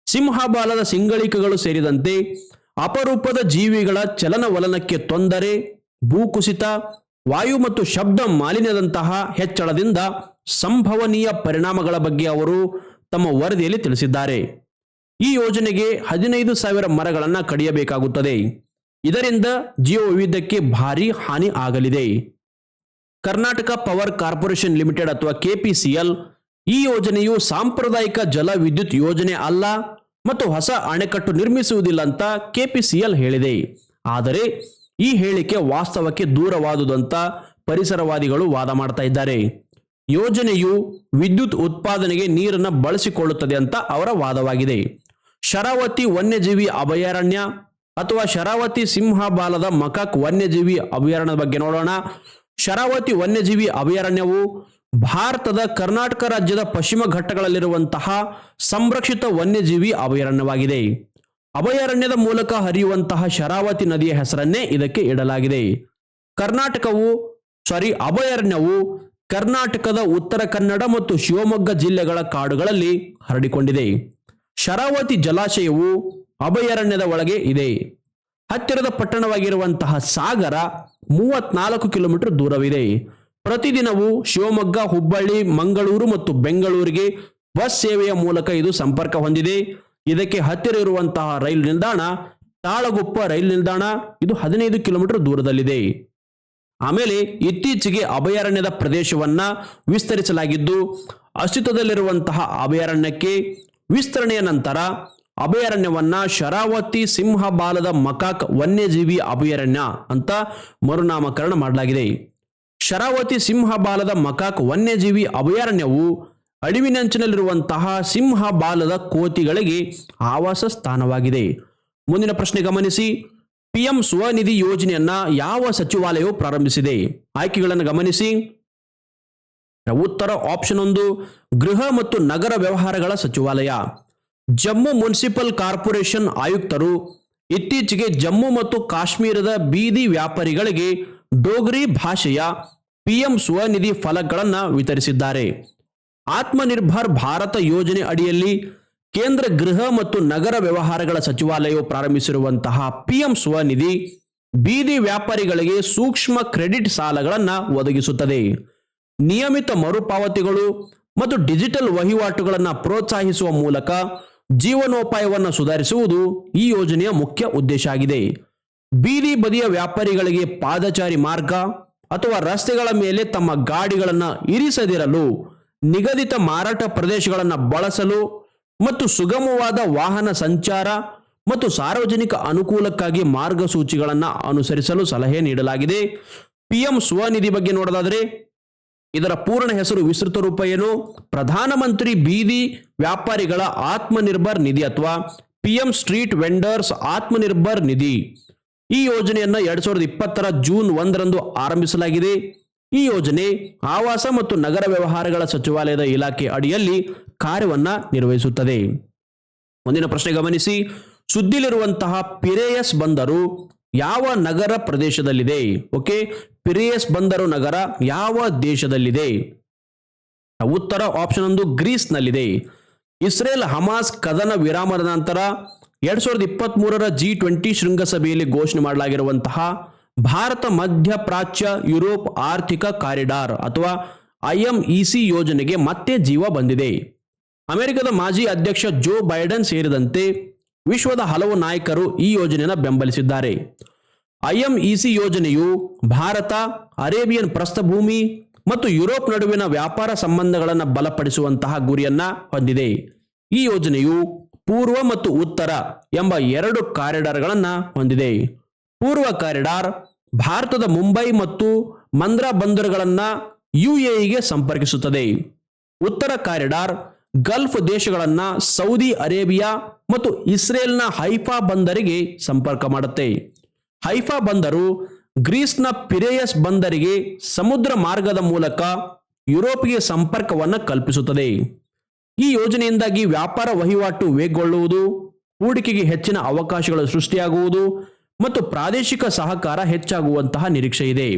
ಸಿಂಹಬಾಲದ ಸಿಂಗಳಿಕಗಳು ಸೇರಿದಂತೆ ಅಪರೂಪದ ಜೀವಿಗಳ ಚಲನವಲನಕ್ಕೆ ತೊಂದರೆ, ಭೂಕುಸಿತ, ವಾಯು ಮತ್ತು ಶಬ್ದ ಮಾಲಿನ್ಯದಂತಹ ಹೆಚ್ಚಳದಿಂದ ಸಂಭವನೀಯ ಪರಿಣಾಮಗಳ ಬಗ್ಗೆ ಅವರು ತಮ್ಮ ವರದಿಯಲ್ಲಿ ತಿಳಿಸಿದ್ದಾರೆ. ಈ ಯೋಜನೆಗೆ ಹದಿನೈದು ಸಾವಿರ ಮರಗಳನ್ನು ಕಡಿಯಬೇಕಾಗುತ್ತದೆ. ಇದರಿಂದ ಜಿಯೋ ವೈವಿಧ್ಯಕ್ಕೆ ಭಾರಿ ಹಾನಿ ಆಗಲಿದೆ. ಕರ್ನಾಟಕ ಪವರ್ ಕಾರ್ಪೊರೇಷನ್ ಲಿಮಿಟೆಡ್ ಅಥವಾ ಕೆಪಿಸಿಎಲ್ ಈ ಯೋಜನೆಯು ಸಾಂಪ್ರದಾಯಿಕ ಜಲ ವಿದ್ಯುತ್ ಯೋಜನೆ ಅಲ್ಲ ಮತ್ತು ಹೊಸ ಅಣೆಕಟ್ಟು ನಿರ್ಮಿಸುವುದಿಲ್ಲ ಅಂತ ಕೆಪಿಸಿಎಲ್ ಹೇಳಿದೆ. ಆದರೆ ಈ ಹೇಳಿಕೆ ವಾಸ್ತವಕ್ಕೆ ದೂರವಾದುದಂತ ಪರಿಸರವಾದಿಗಳು ವಾದ ಮಾಡ್ತಾ ಇದ್ದಾರೆ. ಯೋಜನೆಯು ವಿದ್ಯುತ್ ಉತ್ಪಾದನೆಗೆ ನೀರನ್ನು ಬಳಸಿಕೊಳ್ಳುತ್ತದೆ ಅಂತ ಅವರ ವಾದವಾಗಿದೆ. ಶರಾವತಿ ವನ್ಯಜೀವಿ ಅಭಯಾರಣ್ಯ ಅಥವಾ ಶರಾವತಿ ಸಿಂಹಬಾಲದ ಮಕಾಕ್ ವನ್ಯಜೀವಿ ಅಭಯಾರಣ್ಯದ ಬಗ್ಗೆ ನೋಡೋಣ. ಶರಾವತಿ ವನ್ಯಜೀವಿ ಅಭಯಾರಣ್ಯವು ಭಾರತದ ಕರ್ನಾಟಕ ರಾಜ್ಯದ ಪಶ್ಚಿಮ ಘಟ್ಟಗಳಲ್ಲಿರುವಂತಹ ಸಂರಕ್ಷಿತ ವನ್ಯಜೀವಿ ಅಭಯಾರಣ್ಯವಾಗಿದೆ. ಅಭಯಾರಣ್ಯದ ಮೂಲಕ ಹರಿಯುವಂತಹ ಶರಾವತಿ ನದಿಯ ಹೆಸರನ್ನೇ ಇದಕ್ಕೆ ಇಡಲಾಗಿದೆ. ಕರ್ನಾಟಕವು ಸಾರಿ ಅಭಯಾರಣ್ಯವು ಕರ್ನಾಟಕದ ಉತ್ತರ ಕನ್ನಡ ಮತ್ತು ಶಿವಮೊಗ್ಗ ಜಿಲ್ಲೆಗಳ ಕಾಡುಗಳಲ್ಲಿ ಹರಡಿಕೊಂಡಿದೆ. ಶರಾವತಿ ಜಲಾಶಯವು ಅಭಯಾರಣ್ಯದ ಒಳಗೆ ಇದೆ. ಹತ್ತಿರದ ಪಟ್ಟಣವಾಗಿರುವಂತಹ ಸಾಗರ ಮೂವತ್ನಾಲ್ಕು ಕಿಲೋಮೀಟರ್ ದೂರವಿದೆ. ಪ್ರತಿದಿನವೂ ಶಿವಮೊಗ್ಗ, ಹುಬ್ಬಳ್ಳಿ, ಮಂಗಳೂರು ಮತ್ತು ಬೆಂಗಳೂರಿಗೆ ಬಸ್ ಸೇವೆಯ ಮೂಲಕ ಇದು ಸಂಪರ್ಕ ಹೊಂದಿದೆ. ಇದಕ್ಕೆ ಹತ್ತಿರ ಇರುವಂತಹ ರೈಲು ನಿಲ್ದಾಣ, ತಾಳಗುಪ್ಪ ರೈಲು ನಿಲ್ದಾಣ ಇದು ಹದಿನೈದು ಕಿಲೋಮೀಟರ್ ದೂರದಲ್ಲಿದೆ. ಆಮೇಲೆ ಇತ್ತೀಚೆಗೆ ಅಭಯಾರಣ್ಯದ ಪ್ರದೇಶವನ್ನ ವಿಸ್ತರಿಸಲಾಗಿದ್ದು, ಅಸ್ತಿತ್ವದಲ್ಲಿರುವಂತಹ ಅಭಯಾರಣ್ಯಕ್ಕೆ ವಿಸ್ತರಣೆಯ ನಂತರ ಅಭಯಾರಣ್ಯವನ್ನ ಶರಾವತಿ ಸಿಂಹ ಬಾಲದ ಮಕಾಕ್ ವನ್ಯಜೀವಿ ಅಭಯಾರಣ್ಯ ಅಂತ ಮರುನಾಮಕರಣ ಮಾಡಲಾಗಿದೆ. ಶರಾವತಿ ಸಿಂಹ ಬಾಲದ ಮಕಾಕ್ ವನ್ಯಜೀವಿ ಅಭಯಾರಣ್ಯವು ಅಡಿವಿನಂಚಿನಲ್ಲಿರುವಂತಹ ಸಿಂಹ ಬಾಲದ ಕೋತಿಗಳಿಗೆ ಆವಾಸ ಸ್ಥಾನವಾಗಿದೆ. ಮುಂದಿನ ಪ್ರಶ್ನೆ ಗಮನಿಸಿ. ಪಿಎಂ ಸ್ವನಿಧಿ ಯೋಜನೆಯನ್ನ ಯಾವ ಸಚಿವಾಲಯವು ಪ್ರಾರಂಭಿಸಿದೆ? ಆಯ್ಕೆಗಳನ್ನು ಗಮನಿಸಿ. ಉತ್ತರ ಆಪ್ಷನ್ ಒಂದು, ಗೃಹ ಮತ್ತು ನಗರ ವ್ಯವಹಾರಗಳ ಸಚಿವಾಲಯ. ಜಮ್ಮು ಮುನ್ಸಿಪಲ್ ಕಾರ್ಪೊರೇಷನ್ ಆಯುಕ್ತರು ಇತ್ತೀಚೆಗೆ ಜಮ್ಮು ಮತ್ತು ಕಾಶ್ಮೀರದ ಬೀದಿ ವ್ಯಾಪಾರಿಗಳಿಗೆ ಡೋಗ್ರಿ ಭಾಷೆಯ ಪಿಎಂ ಸ್ವನಿಧಿ ಫಲಕಗಳನ್ನು ವಿತರಿಸಿದ್ದಾರೆ. ಆತ್ಮನಿರ್ಭರ್ ಭಾರತ ಯೋಜನೆ ಅಡಿಯಲ್ಲಿ ಕೇಂದ್ರ ಗೃಹ ಮತ್ತು ನಗರ ವ್ಯವಹಾರಗಳ ಸಚಿವಾಲಯವು ಪ್ರಾರಂಭಿಸಿರುವಂತಹ ಪಿಎಂ ಸ್ವನಿಧಿ ಬೀದಿ ವ್ಯಾಪಾರಿಗಳಿಗೆ ಸೂಕ್ಷ್ಮ ಕ್ರೆಡಿಟ್ ಸಾಲಗಳನ್ನು ಒದಗಿಸುತ್ತದೆ. ನಿಯಮಿತ ಮರುಪಾವತಿಗಳು ಮತ್ತು ಡಿಜಿಟಲ್ ವಹಿವಾಟುಗಳನ್ನು ಪ್ರೋತ್ಸಾಹಿಸುವ ಮೂಲಕ ಜೀವನೋಪಾಯವನ್ನು ಸುಧಾರಿಸುವುದು ಈ ಯೋಜನೆಯ ಮುಖ್ಯ ಉದ್ದೇಶ ಆಗಿದೆ. ಬೀದಿ ಬದಿಯ ವ್ಯಾಪಾರಿಗಳಿಗೆ ಪಾದಚಾರಿ ಮಾರ್ಗ ಅಥವಾ ರಸ್ತೆಗಳ ಮೇಲೆ ತಮ್ಮ ಗಾಡಿಗಳನ್ನು ಇರಿಸದಿರಲು, ನಿಗದಿತ ಮಾರಾಟ ಪ್ರದೇಶಗಳನ್ನು ಬಳಸಲು ಮತ್ತು ಸುಗಮವಾದ ವಾಹನ ಸಂಚಾರ ಮತ್ತು ಸಾರ್ವಜನಿಕ ಅನುಕೂಲಕ್ಕಾಗಿ ಮಾರ್ಗಸೂಚಿಗಳನ್ನು ಅನುಸರಿಸಲು ಸಲಹೆ ನೀಡಲಾಗಿದೆ. ಪಿಎಂ ಸ್ವನಿಧಿ ಬಗ್ಗೆ ನೋಡೋದಾದರೆ ಇದರ ಪೂರ್ಣ ಹೆಸರು ವಿಸ್ತೃತ ರೂಪ ಏನು? ಪ್ರಧಾನಮಂತ್ರಿ ಬೀದಿ ವ್ಯಾಪಾರಿಗಳ ಆತ್ಮನಿರ್ಭರ್ ನಿಧಿ ಅಥವಾ P M street vendors Atmanirbhar Nidhi. ಈ ಯೋಜನೆಯನ್ನ ಎರಡ್ ಸಾವಿರದ ಇಪ್ಪತ್ತರ ಜೂನ್ ಒಂದರಂದು ಆರಂಭಿಸಲಾಗಿದೆ. ಈ ಯೋಜನೆ ಆವಾಸ ಮತ್ತು ನಗರ ವ್ಯವಹಾರಗಳ ಸಚಿವಾಲಯದ ಇಲಾಖೆ ಅಡಿಯಲ್ಲಿ ಕಾರ್ಯವನ್ನ ನಿರ್ವಹಿಸುತ್ತದೆ. ಮುಂದಿನ ಪ್ರಶ್ನೆ ಗಮನಿಸಿ. ಸುದ್ದಿಲಿರುವಂತಹ ಪಿರೇಯಸ್ ಬಂದರು. ಯಾವ ನಗರ ಪ್ರದೇಶದಲ್ಲಿದೆ? ಓಕೆ, ಪಿರಿಯಸ್ ಬಂದರು ನಗರ ಯಾವ ದೇಶದಲ್ಲಿದೆ? ಉತ್ತರ ಆಪ್ಷನ್ ಒಂದು ಗ್ರೀಸ್ನಲ್ಲಿದೆ. ಇಸ್ರೇಲ್ ಹಮಾಸ್ ಕದನ ವಿರಾಮದ ನಂತರ ಎರಡ್ ಸಾವಿರದ ಇಪ್ಪತ್ತ್ ಮೂರರ ಜಿ ಟ್ವೆಂಟಿ ಶೃಂಗಸಭೆಯಲ್ಲಿ ಘೋಷಣೆ ಮಾಡಲಾಗಿರುವಂತಹ ಭಾರತ ಮಧ್ಯ ಪ್ರಾಚ್ಯ ಯುರೋಪ್ ಆರ್ಥಿಕ ಕಾರಿಡಾರ್ ಅಥವಾ ಐಎಂಇಸಿ ಯೋಜನೆಗೆ ಮತ್ತೆ ಜೀವ ಬಂದಿದೆ. ಅಮೆರಿಕದ ಮಾಜಿ ಅಧ್ಯಕ್ಷ ಜೋ ಬೈಡನ್ ಸೇರಿದಂತೆ ವಿಶ್ವದ ಹಲವು ನಾಯಕರು ಈ ಯೋಜನೆಯನ್ನು ಬೆಂಬಲಿಸಿದ್ದಾರೆ. ಐಎಂಇಸಿ ಯೋಜನೆಯು ಭಾರತ, ಅರೇಬಿಯನ್ ಪ್ರಸ್ಥಭೂಮಿ ಮತ್ತು ಯುರೋಪ್ ನಡುವಿನ ವ್ಯಾಪಾರ ಸಂಬಂಧಗಳನ್ನು ಬಲಪಡಿಸುವಂತಹ ಗುರಿಯನ್ನ ಹೊಂದಿದೆ. ಈ ಯೋಜನೆಯು ಪೂರ್ವ ಮತ್ತು ಉತ್ತರ ಎಂಬ ಎರಡು ಕಾರಿಡಾರ್ಗಳನ್ನು ಹೊಂದಿದೆ. ಪೂರ್ವ ಕಾರಿಡಾರ್ ಭಾರತದ ಮುಂಬೈ ಮತ್ತು ಮಂದ್ರಾ ಬಂದರುಗಳನ್ನು ಯುಎಇಗೆ ಸಂಪರ್ಕಿಸುತ್ತದೆ. ಉತ್ತರ ಕಾರಿಡಾರ್ ಗಲ್ಫ್ ದೇಶಗಳನ್ನು ಸೌದಿ ಅರೇಬಿಯಾ ಮತ್ತು ಇಸ್ರೇಲ್ನ ಹೈಫಾ ಬಂದರಿಗೆ ಸಂಪರ್ಕ ಮಾಡುತ್ತೆ. ಹೈಫಾ ಬಂದರು ಗ್ರೀಸ್ನ ಪಿರೇಯಸ್ ಬಂದರಿಗೆ ಸಮುದ್ರ ಮಾರ್ಗದ ಮೂಲಕ ಯುರೋಪ್ಗೆ ಸಂಪರ್ಕವನ್ನು ಕಲ್ಪಿಸುತ್ತದೆ. ಈ ಯೋಜನೆಯಿಂದಾಗಿ ವ್ಯಾಪಾರ ವಹಿವಾಟು ವೇಗಗೊಳ್ಳುವುದು, ಹೂಡಿಕೆಗೆ ಹೆಚ್ಚಿನ ಅವಕಾಶಗಳು ಸೃಷ್ಟಿಯಾಗುವುದು ಮತ್ತು ಪ್ರಾದೇಶಿಕ ಸಹಕಾರ ಹೆಚ್ಚಾಗುವಂತಹ ನಿರೀಕ್ಷೆ ಇದೆ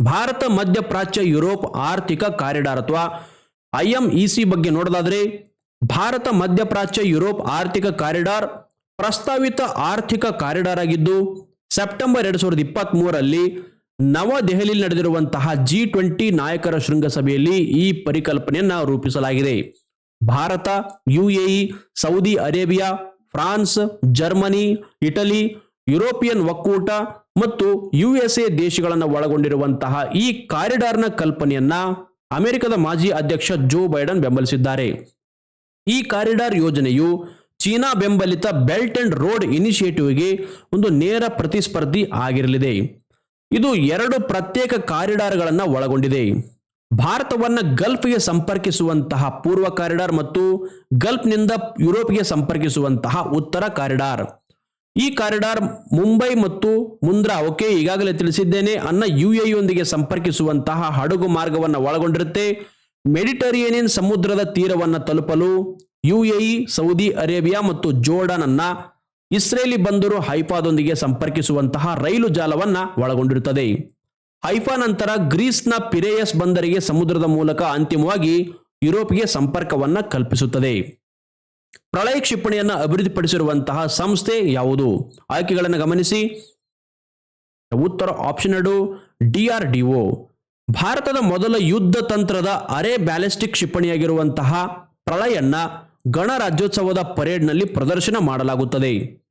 ಭಾರತ ಮಧ್ಯಪ್ರಾಚ್ಯ ಯುರೋಪ್ ಆರ್ಥಿಕ ಕಾರಿಡಾರ್ ಅಥವಾ ಐಎಂಇಸಿ ಬಗ್ಗೆ ನೋಡೋದಾದ್ರೆ ಭಾರತ, ಮಧ್ಯಪ್ರಾಚ್ಯ, ಯುರೋಪ್ ಆರ್ಥಿಕ ಕಾರಿಡಾರ್ ಪ್ರಸ್ತಾವಿತ ಆರ್ಥಿಕ ಕಾರಿಡಾರ್ ಆಗಿದ್ದು ಸೆಪ್ಟೆಂಬರ್ ಎರಡ್ ಸಾವಿರದ ಇಪ್ಪತ್ತ್ ಮೂರರಲ್ಲಿ ನವದೆಹಲಿಯಲ್ಲಿ ನಡೆದಿರುವಂತಹ ಜಿ ಟ್ವೆಂಟಿ ನಾಯಕರ ಶೃಂಗಸಭೆಯಲ್ಲಿ ಈ ಪರಿಕಲ್ಪನೆಯನ್ನ ರೂಪಿಸಲಾಗಿದೆ. Bharat UAE Saudi Arabia, France, Germany, Italy, European ಒಕ್ಕೂಟ ಮತ್ತು ಯುಎಸ್ಎ ದೇಶಗಳನ್ನು ಒಳಗೊಂಡಿರುವಂತಹ ಈ ಕಾರಿಡಾರ್ನ ಕಲ್ಪನೆಯನ್ನ ಅಮೆರಿಕದ ಮಾಜಿ ಅಧ್ಯಕ್ಷ ಜೋ ಬೈಡನ್ ಬೆಂಬಲಿಸಿದ್ದಾರೆ. ಈ ಕಾರಿಡಾರ್ ಯೋಜನೆಯು ಚೀನಾ ಬೆಂಬಲಿತ ಬೆಲ್ಟ್ ಅಂಡ್ ರೋಡ್ ಇನಿಷಿಯೇಟಿವ್ಗೆ ಒಂದು ನೇರ ಪ್ರತಿಸ್ಪರ್ಧಿ ಆಗಿರಲಿದೆ. ಇದು ಎರಡು ಪ್ರತ್ಯೇಕ ಕಾರಿಡಾರ್ಗಳನ್ನು ಒಳಗೊಂಡಿದೆ. ಭಾರತವನ್ನು ಗಲ್ಫ್ಗೆ ಸಂಪರ್ಕಿಸುವಂತಹ ಪೂರ್ವ ಕಾರಿಡಾರ್ ಮತ್ತು ಗಲ್ಫ್ನಿಂದ ಯುರೋಪ್ಗೆ ಸಂಪರ್ಕಿಸುವಂತಹ ಉತ್ತರ ಕಾರಿಡಾರ್. ಈ ಕಾರಿಡಾರ್ ಮುಂಬೈ ಮತ್ತು ಮುಂದ್ರಾ ಓಕೆ ಈಗಾಗಲೇ ತಿಳಿಸಿದ್ದೇನೆ. ಅನ್ನ ಯೊಂದಿಗೆ ಸಂಪರ್ಕಿಸುವಂತಹ ಹಡಗು ಮಾರ್ಗವನ್ನು ಒಳಗೊಂಡಿರುತ್ತೆ. ಮೆಡಿಟರೇನಿಯನ್ ಸಮುದ್ರದ ತೀರವನ್ನು ತಲುಪಲು ಯುಎಇ ಸೌದಿ ಅರೇಬಿಯಾ ಮತ್ತು ಜೋರ್ಡನ್ ಅನ್ನ ಇಸ್ರೇಲಿ ಬಂದರು ಹೈಫಾದೊಂದಿಗೆ ಸಂಪರ್ಕಿಸುವಂತಹ ರೈಲು ಜಾಲವನ್ನ ಒಳಗೊಂಡಿರುತ್ತದೆ. ಹೈಫಾ ನಂತರ ಗ್ರೀಸ್ನ ಪಿರೇಯಸ್ ಬಂದರಿಗೆ ಸಮುದ್ರದ ಮೂಲಕ ಅಂತಿಮವಾಗಿ ಯುರೋಪ್ಗೆ ಸಂಪರ್ಕವನ್ನ ಕಲ್ಪಿಸುತ್ತದೆ. ಪ್ರಳಯ ಕ್ಷಿಪಣಿಯನ್ನು ಅಭಿವೃದ್ಧಿಪಡಿಸಿರುವಂತಹ ಸಂಸ್ಥೆ ಯಾವುದು? ಆಯ್ಕೆಗಳನ್ನು ಗಮನಿಸಿ. ಉತ್ತರ ಆಪ್ಷನ್ ಎರಡು ಡಿಆರ್ಡಿಒ ಭಾರತದ ಮೊದಲ ಯುದ್ಧ ತಂತ್ರದ ಅರೆ ಬ್ಯಾಲಿಸ್ಟಿಕ್ ಕ್ಷಿಪಣಿಯಾಗಿರುವಂತಹ ಪ್ರಳಯನ್ನ ಗಣರಾಜ್ಯೋತ್ಸವದ ಪರೇಡ್ನಲ್ಲಿ ಪ್ರದರ್ಶನ ಮಾಡಲಾಗುತ್ತದೆ.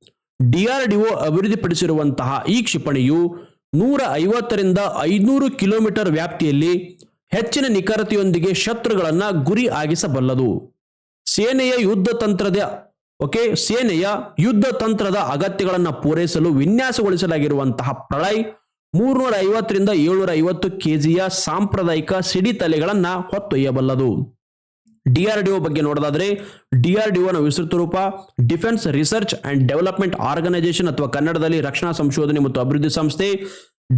ಡಿಆರ್ಡಿಒ ಅಭಿವೃದ್ಧಿಪಡಿಸಿರುವಂತಹ ಈ ಕ್ಷಿಪಣಿಯು ನೂರ ಐವತ್ತರಿಂದ ಐನೂರು ಕಿಲೋಮೀಟರ್ ವ್ಯಾಪ್ತಿಯಲ್ಲಿ ಹೆಚ್ಚಿನ ನಿಖರತೆಯೊಂದಿಗೆ ಶತ್ರುಗಳನ್ನು ಗುರಿ ಆಗಿಸಬಲ್ಲದು. ಸೇನೆಯ ಯುದ್ಧ ತಂತ್ರದ ಓಕೆ ಸೇನೆಯ ಯುದ್ಧ ತಂತ್ರದ ಅಗತ್ಯಗಳನ್ನು ಪೂರೈಸಲು ವಿನ್ಯಾಸಗೊಳಿಸಲಾಗಿರುವಂತಹ ಪ್ರಳಯ್ ಮೂರ್ನೂರ ಐವತ್ತರಿಂದ ಏಳ್ನೂರ ಐವತ್ತು ಕೆಜಿಯ ಸಾಂಪ್ರದಾಯಿಕ ಸಿಡಿತಲೆಗಳನ್ನು ಹೊತ್ತೊಯ್ಯಬಲ್ಲದು. ಡಿಆರ್ಡಿಒ ಬಗ್ಗೆ ನೋಡೋದಾದ್ರೆ ಡಿಆರ್ಡಿಒನ ವಿಸ್ತೃತ ರೂಪ, defence research and development organisation ಅಥವಾ ಕನ್ನಡದಲ್ಲಿ ರಕ್ಷಣಾ ಸಂಶೋಧನೆ ಮತ್ತು ಅಭಿವೃದ್ಧಿ ಸಂಸ್ಥೆ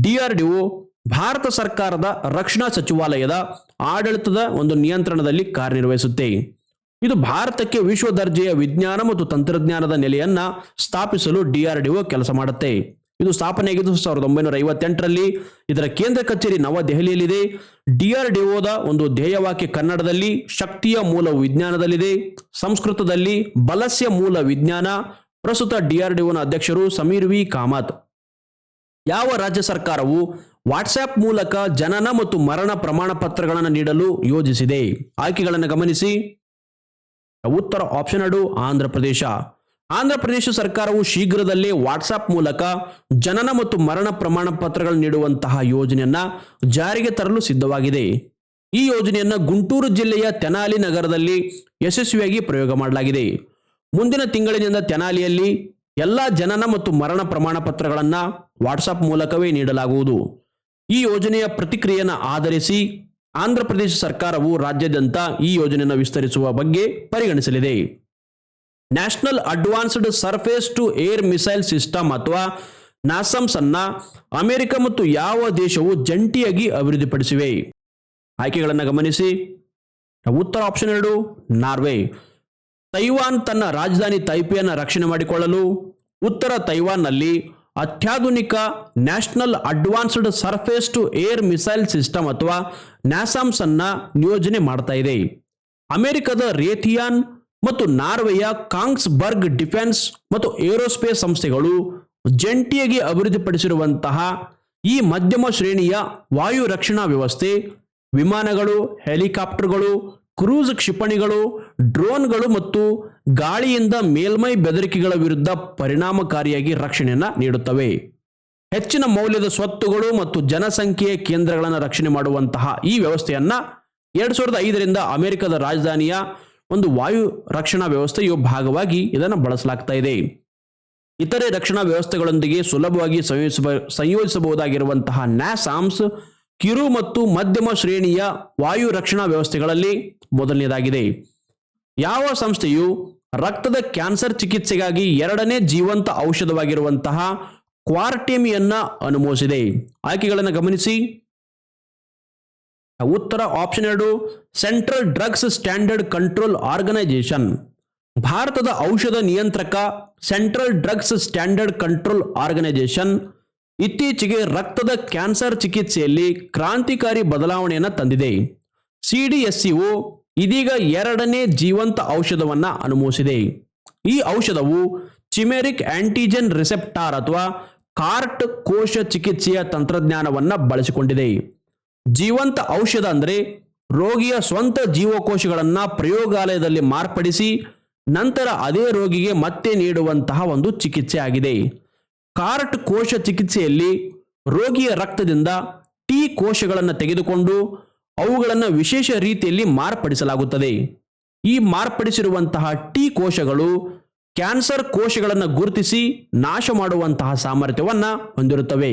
ಡಿಆರ್ಡಿಒ ಭಾರತ ಸರ್ಕಾರದ ರಕ್ಷಣಾ ಸಚಿವಾಲಯದ ಆಡಳಿತದ ಒಂದು ನಿಯಂತ್ರಣದಲ್ಲಿ ಕಾರ್ಯನಿರ್ವಹಿಸುತ್ತೆ. ಇದು ಭಾರತಕ್ಕೆ ವಿಶ್ವ ದರ್ಜೆಯ ವಿಜ್ಞಾನ ಮತ್ತು ತಂತ್ರಜ್ಞಾನದ ನೆಲೆಯನ್ನ ಸ್ಥಾಪಿಸಲು ಡಿಆರ್ಡಿಒ ಕೆಲಸ ಮಾಡುತ್ತೆ. ಇದು ಸ್ಥಾಪನೆಯಾಗಿದ್ದು ಸಾವಿರದ ಒಂಬೈನೂರ ಐವತ್ತೆಂಟರಲ್ಲಿ ಇದರ ಕೇಂದ್ರ ಕಚೇರಿ ನವದೆಹಲಿಯಲ್ಲಿದೆ. ಡಿಆರ್ಡಿಒದ ಒಂದು ಧ್ಯೇಯವಾಕ್ಯ ಕನ್ನಡದಲ್ಲಿ ಶಕ್ತಿಯ ಮೂಲ ವಿಜ್ಞಾನದಲ್ಲಿದೆ. ಸಂಸ್ಕೃತದಲ್ಲಿ ಬಲಸ್ಯ ಮೂಲ ವಿಜ್ಞಾನ. ಪ್ರಸ್ತುತ ಡಿಆರ್ಡಿಒನ ಅಧ್ಯಕ್ಷರು ಸಮೀರ್ ವಿ ಕಾಮತ್. ಯಾವ ರಾಜ್ಯ ಸರ್ಕಾರವು ವಾಟ್ಸ್ಆ್ಯಪ್ ಮೂಲಕ ಜನನ ಮತ್ತು ಮರಣ ಪ್ರಮಾಣ ಪತ್ರಗಳನ್ನು ನೀಡಲು ಯೋಜಿಸಿದೆ. ಆಯ್ಕೆಗಳನ್ನು ಗಮನಿಸಿ. ಉತ್ತರ ಆಪ್ಷನ್ ಎರಡು, ಆಂಧ್ರ ಪ್ರದೇಶ. ಆಂಧ್ರ ಪ್ರದೇಶ ಸರ್ಕಾರವು ಶೀಘ್ರದಲ್ಲೇ ವಾಟ್ಸಾಪ್ ಮೂಲಕ ಜನನ ಮತ್ತು ಮರಣ ಪ್ರಮಾಣ ಪತ್ರಗಳು ನೀಡುವಂತಹ ಯೋಜನೆಯನ್ನ ಜಾರಿಗೆ ತರಲು ಸಿದ್ಧವಾಗಿದೆ. ಈ ಯೋಜನೆಯನ್ನ ಗುಂಟೂರು ಜಿಲ್ಲೆಯ ತೆನಾಲಿ ನಗರದಲ್ಲಿ ಯಶಸ್ವಿಯಾಗಿ ಪ್ರಯೋಗ ಮಾಡಲಾಗಿದೆ. ಮುಂದಿನ ತಿಂಗಳಿನಿಂದ ತೆನಾಲಿಯಲ್ಲಿ ಎಲ್ಲ ಜನನ ಮತ್ತು ಮರಣ ಪ್ರಮಾಣ ಪತ್ರಗಳನ್ನು ವಾಟ್ಸಾಪ್ ಮೂಲಕವೇ ನೀಡಲಾಗುವುದು. ಈ ಯೋಜನೆಯ ಪ್ರತಿಕ್ರಿಯೆಯನ್ನು ಆಧರಿಸಿ ಆಂಧ್ರ ಪ್ರದೇಶ ಸರ್ಕಾರವು ರಾಜ್ಯಾದ್ಯಂತ ಈ ಯೋಜನೆಯನ್ನು ವಿಸ್ತರಿಸುವ ಬಗ್ಗೆ ಪರಿಗಣಿಸಲಿದೆ. National advanced surface to air missile system ಅಥವಾ ನಾಸಮ್ಸ್ ಅನ್ನ ಅಮೆರಿಕ ಮತ್ತು ಯಾವ ದೇಶವು ಜಂಟಿಯಾಗಿ ಅಭಿವೃದ್ಧಿಪಡಿಸಿವೆ. ಆಯ್ಕೆಗಳನ್ನು ಗಮನಿಸಿ. ಉತ್ತರ ಆಪ್ಷನ್ ಎರಡು, ನಾರ್ವೆ. ತೈವಾನ್ ತನ್ನ ರಾಜಧಾನಿ ತೈಪಿಯನ್ನು ರಕ್ಷಣೆ ಮಾಡಿಕೊಳ್ಳಲು. ಉತ್ತರ ತೈವಾನ್ನಲ್ಲಿ ಅತ್ಯಾಧುನಿಕ national advanced surface to air missile system ಅಥವಾ ನ್ಯಾಸಾಮ್ಸ್ ಅನ್ನ ನಿಯೋಜನೆ ಮಾಡ್ತಾ ಇದೆ. ಅಮೆರಿಕದ ರೇಥಿಯಾನ್ ಮತ್ತು ನಾರ್ವೆಯ ಕಾಂಗ್ಸ್ಬರ್ಗ್ ಡಿಫೆನ್ಸ್ ಮತ್ತು ಏರೋಸ್ಪೇಸ್ ಸಂಸ್ಥೆಗಳು ಜಂಟಿಯಾಗಿ ಅಭಿವೃದ್ಧಿಪಡಿಸಿರುವಂತಹ ಈ ಮಧ್ಯಮ ಶ್ರೇಣಿಯ ವಾಯು ರಕ್ಷಣಾ ವ್ಯವಸ್ಥೆ, ವಿಮಾನಗಳು, ಹೆಲಿಕಾಪ್ಟರ್ಗಳು ಕ್ರೂಸ್ ಕ್ಷಿಪಣಿಗಳು, ಡ್ರೋನ್ಗಳು ಮತ್ತು ಗಾಳಿಯಿಂದ ಮೇಲ್ಮೈ ಬೆದರಿಕೆಗಳ ವಿರುದ್ಧ ಪರಿಣಾಮಕಾರಿಯಾಗಿ ರಕ್ಷಣೆಯನ್ನು ನೀಡುತ್ತವೆ. ಹೆಚ್ಚಿನ ಮೌಲ್ಯದ ಸ್ವತ್ತುಗಳು ಮತ್ತು ಜನಸಂಖ್ಯೆಯ ಕೇಂದ್ರಗಳನ್ನು ರಕ್ಷಣೆ ಮಾಡುವಂತಹ ಈ ವ್ಯವಸ್ಥೆಯನ್ನ ಎರಡ್ ಸಾವಿರದ ಐದರಿಂದ ಅಮೆರಿಕದ ರಾಜಧಾನಿಯ ಒಂದು ವಾಯು ರಕ್ಷಣಾ ವ್ಯವಸ್ಥೆಯು ಭಾಗವಾಗಿ ಇದನ್ನು ಬಳಸಲಾಗ್ತಾ ಇದೆ. ಇತರೆ ರಕ್ಷಣಾ ವ್ಯವಸ್ಥೆಗಳೊಂದಿಗೆ ಸುಲಭವಾಗಿ ಸಂಯೋಜಿಸಬ, ಸಂಯೋಜಿಸಬಹುದಾಗಿರುವಂತಹ ನ್ಯಾಸಾಮ್ಸ್ ಕಿರು ಮತ್ತು ಮಧ್ಯಮ ಶ್ರೇಣಿಯ ವಾಯು ರಕ್ಷಣಾ ವ್ಯವಸ್ಥೆಗಳಲ್ಲಿ ಮೊದಲನೇದಾಗಿದೆ. ಯಾವ ಸಂಸ್ಥೆಯು ರಕ್ತದ ಕ್ಯಾನ್ಸರ್ ಚಿಕಿತ್ಸೆಗಾಗಿ ಎರಡನೇ ಜೀವಂತ ಔಷಧವಾಗಿರುವಂತಹ ಕ್ವಾರ್ಟೆಮಿಯನ್ನ ಅನುಮೋದಿಸಿದೆ. ಆಯ್ಕೆಗಳನ್ನು ಗಮನಿಸಿ. ಉತ್ತರ ಆಪ್ಷನ್ ಎರಡು, central drugs standard control organisation. ಭಾರತದ ಔಷಧ ನಿಯಂತ್ರಕ, central drugs standard control organisation ಇತ್ತೀಚೆಗೆ ರಕ್ತದ ಕ್ಯಾನ್ಸರ್ ಚಿಕಿತ್ಸೆಯಲ್ಲಿ ಕ್ರಾಂತಿಕಾರಿ ಬದಲಾವಣೆಯನ್ನು ತಂದಿದೆ. ಸಿಡಿಎಸ್ಸಿಒ ಇದೀಗ ಎರಡನೇ ಜೀವಂತ ಔಷಧವನ್ನು ಅನುಮೋದಿಸಿದೆ ಈ ಔಷಧವು ಚಿಮೆರಿಕ್ ಆಂಟಿಜೆನ್ ರಿಸೆಪ್ಟಾರ್ ಅಥವಾ ಕಾರ್ಟ್ ಕೋಶ ಚಿಕಿತ್ಸೆಯ ತಂತ್ರಜ್ಞಾನವನ್ನು ಬಳಸಿಕೊಂಡಿದೆ. ಜೀವಂತ ಔಷಧ ಅಂದರೆ ರೋಗಿಯ ಸ್ವಂತ ಜೀವಕೋಶಗಳನ್ನು ಪ್ರಯೋಗಾಲಯದಲ್ಲಿ ಮಾರ್ಪಡಿಸಿ ನಂತರ ಅದೇ ರೋಗಿಗೆ ಮತ್ತೆ ನೀಡುವಂತಹ ಒಂದು ಚಿಕಿತ್ಸೆ ಆಗಿದೆ. ಕಾರ್ಟ್ ಕೋಶ ಚಿಕಿತ್ಸೆಯಲ್ಲಿ ರೋಗಿಯ ರಕ್ತದಿಂದ ಟಿ ಕೋಶಗಳನ್ನು ತೆಗೆದುಕೊಂಡು ಅವುಗಳನ್ನು ವಿಶೇಷ ರೀತಿಯಲ್ಲಿ ಮಾರ್ಪಡಿಸಲಾಗುತ್ತದೆ. ಈ ಮಾರ್ಪಡಿಸಿರುವಂತಹ ಟಿ ಕೋಶಗಳು ಕ್ಯಾನ್ಸರ್ ಕೋಶಗಳನ್ನು ಗುರುತಿಸಿ ನಾಶ ಮಾಡುವಂತಹ ಸಾಮರ್ಥ್ಯವನ್ನು ಹೊಂದಿರುತ್ತವೆ.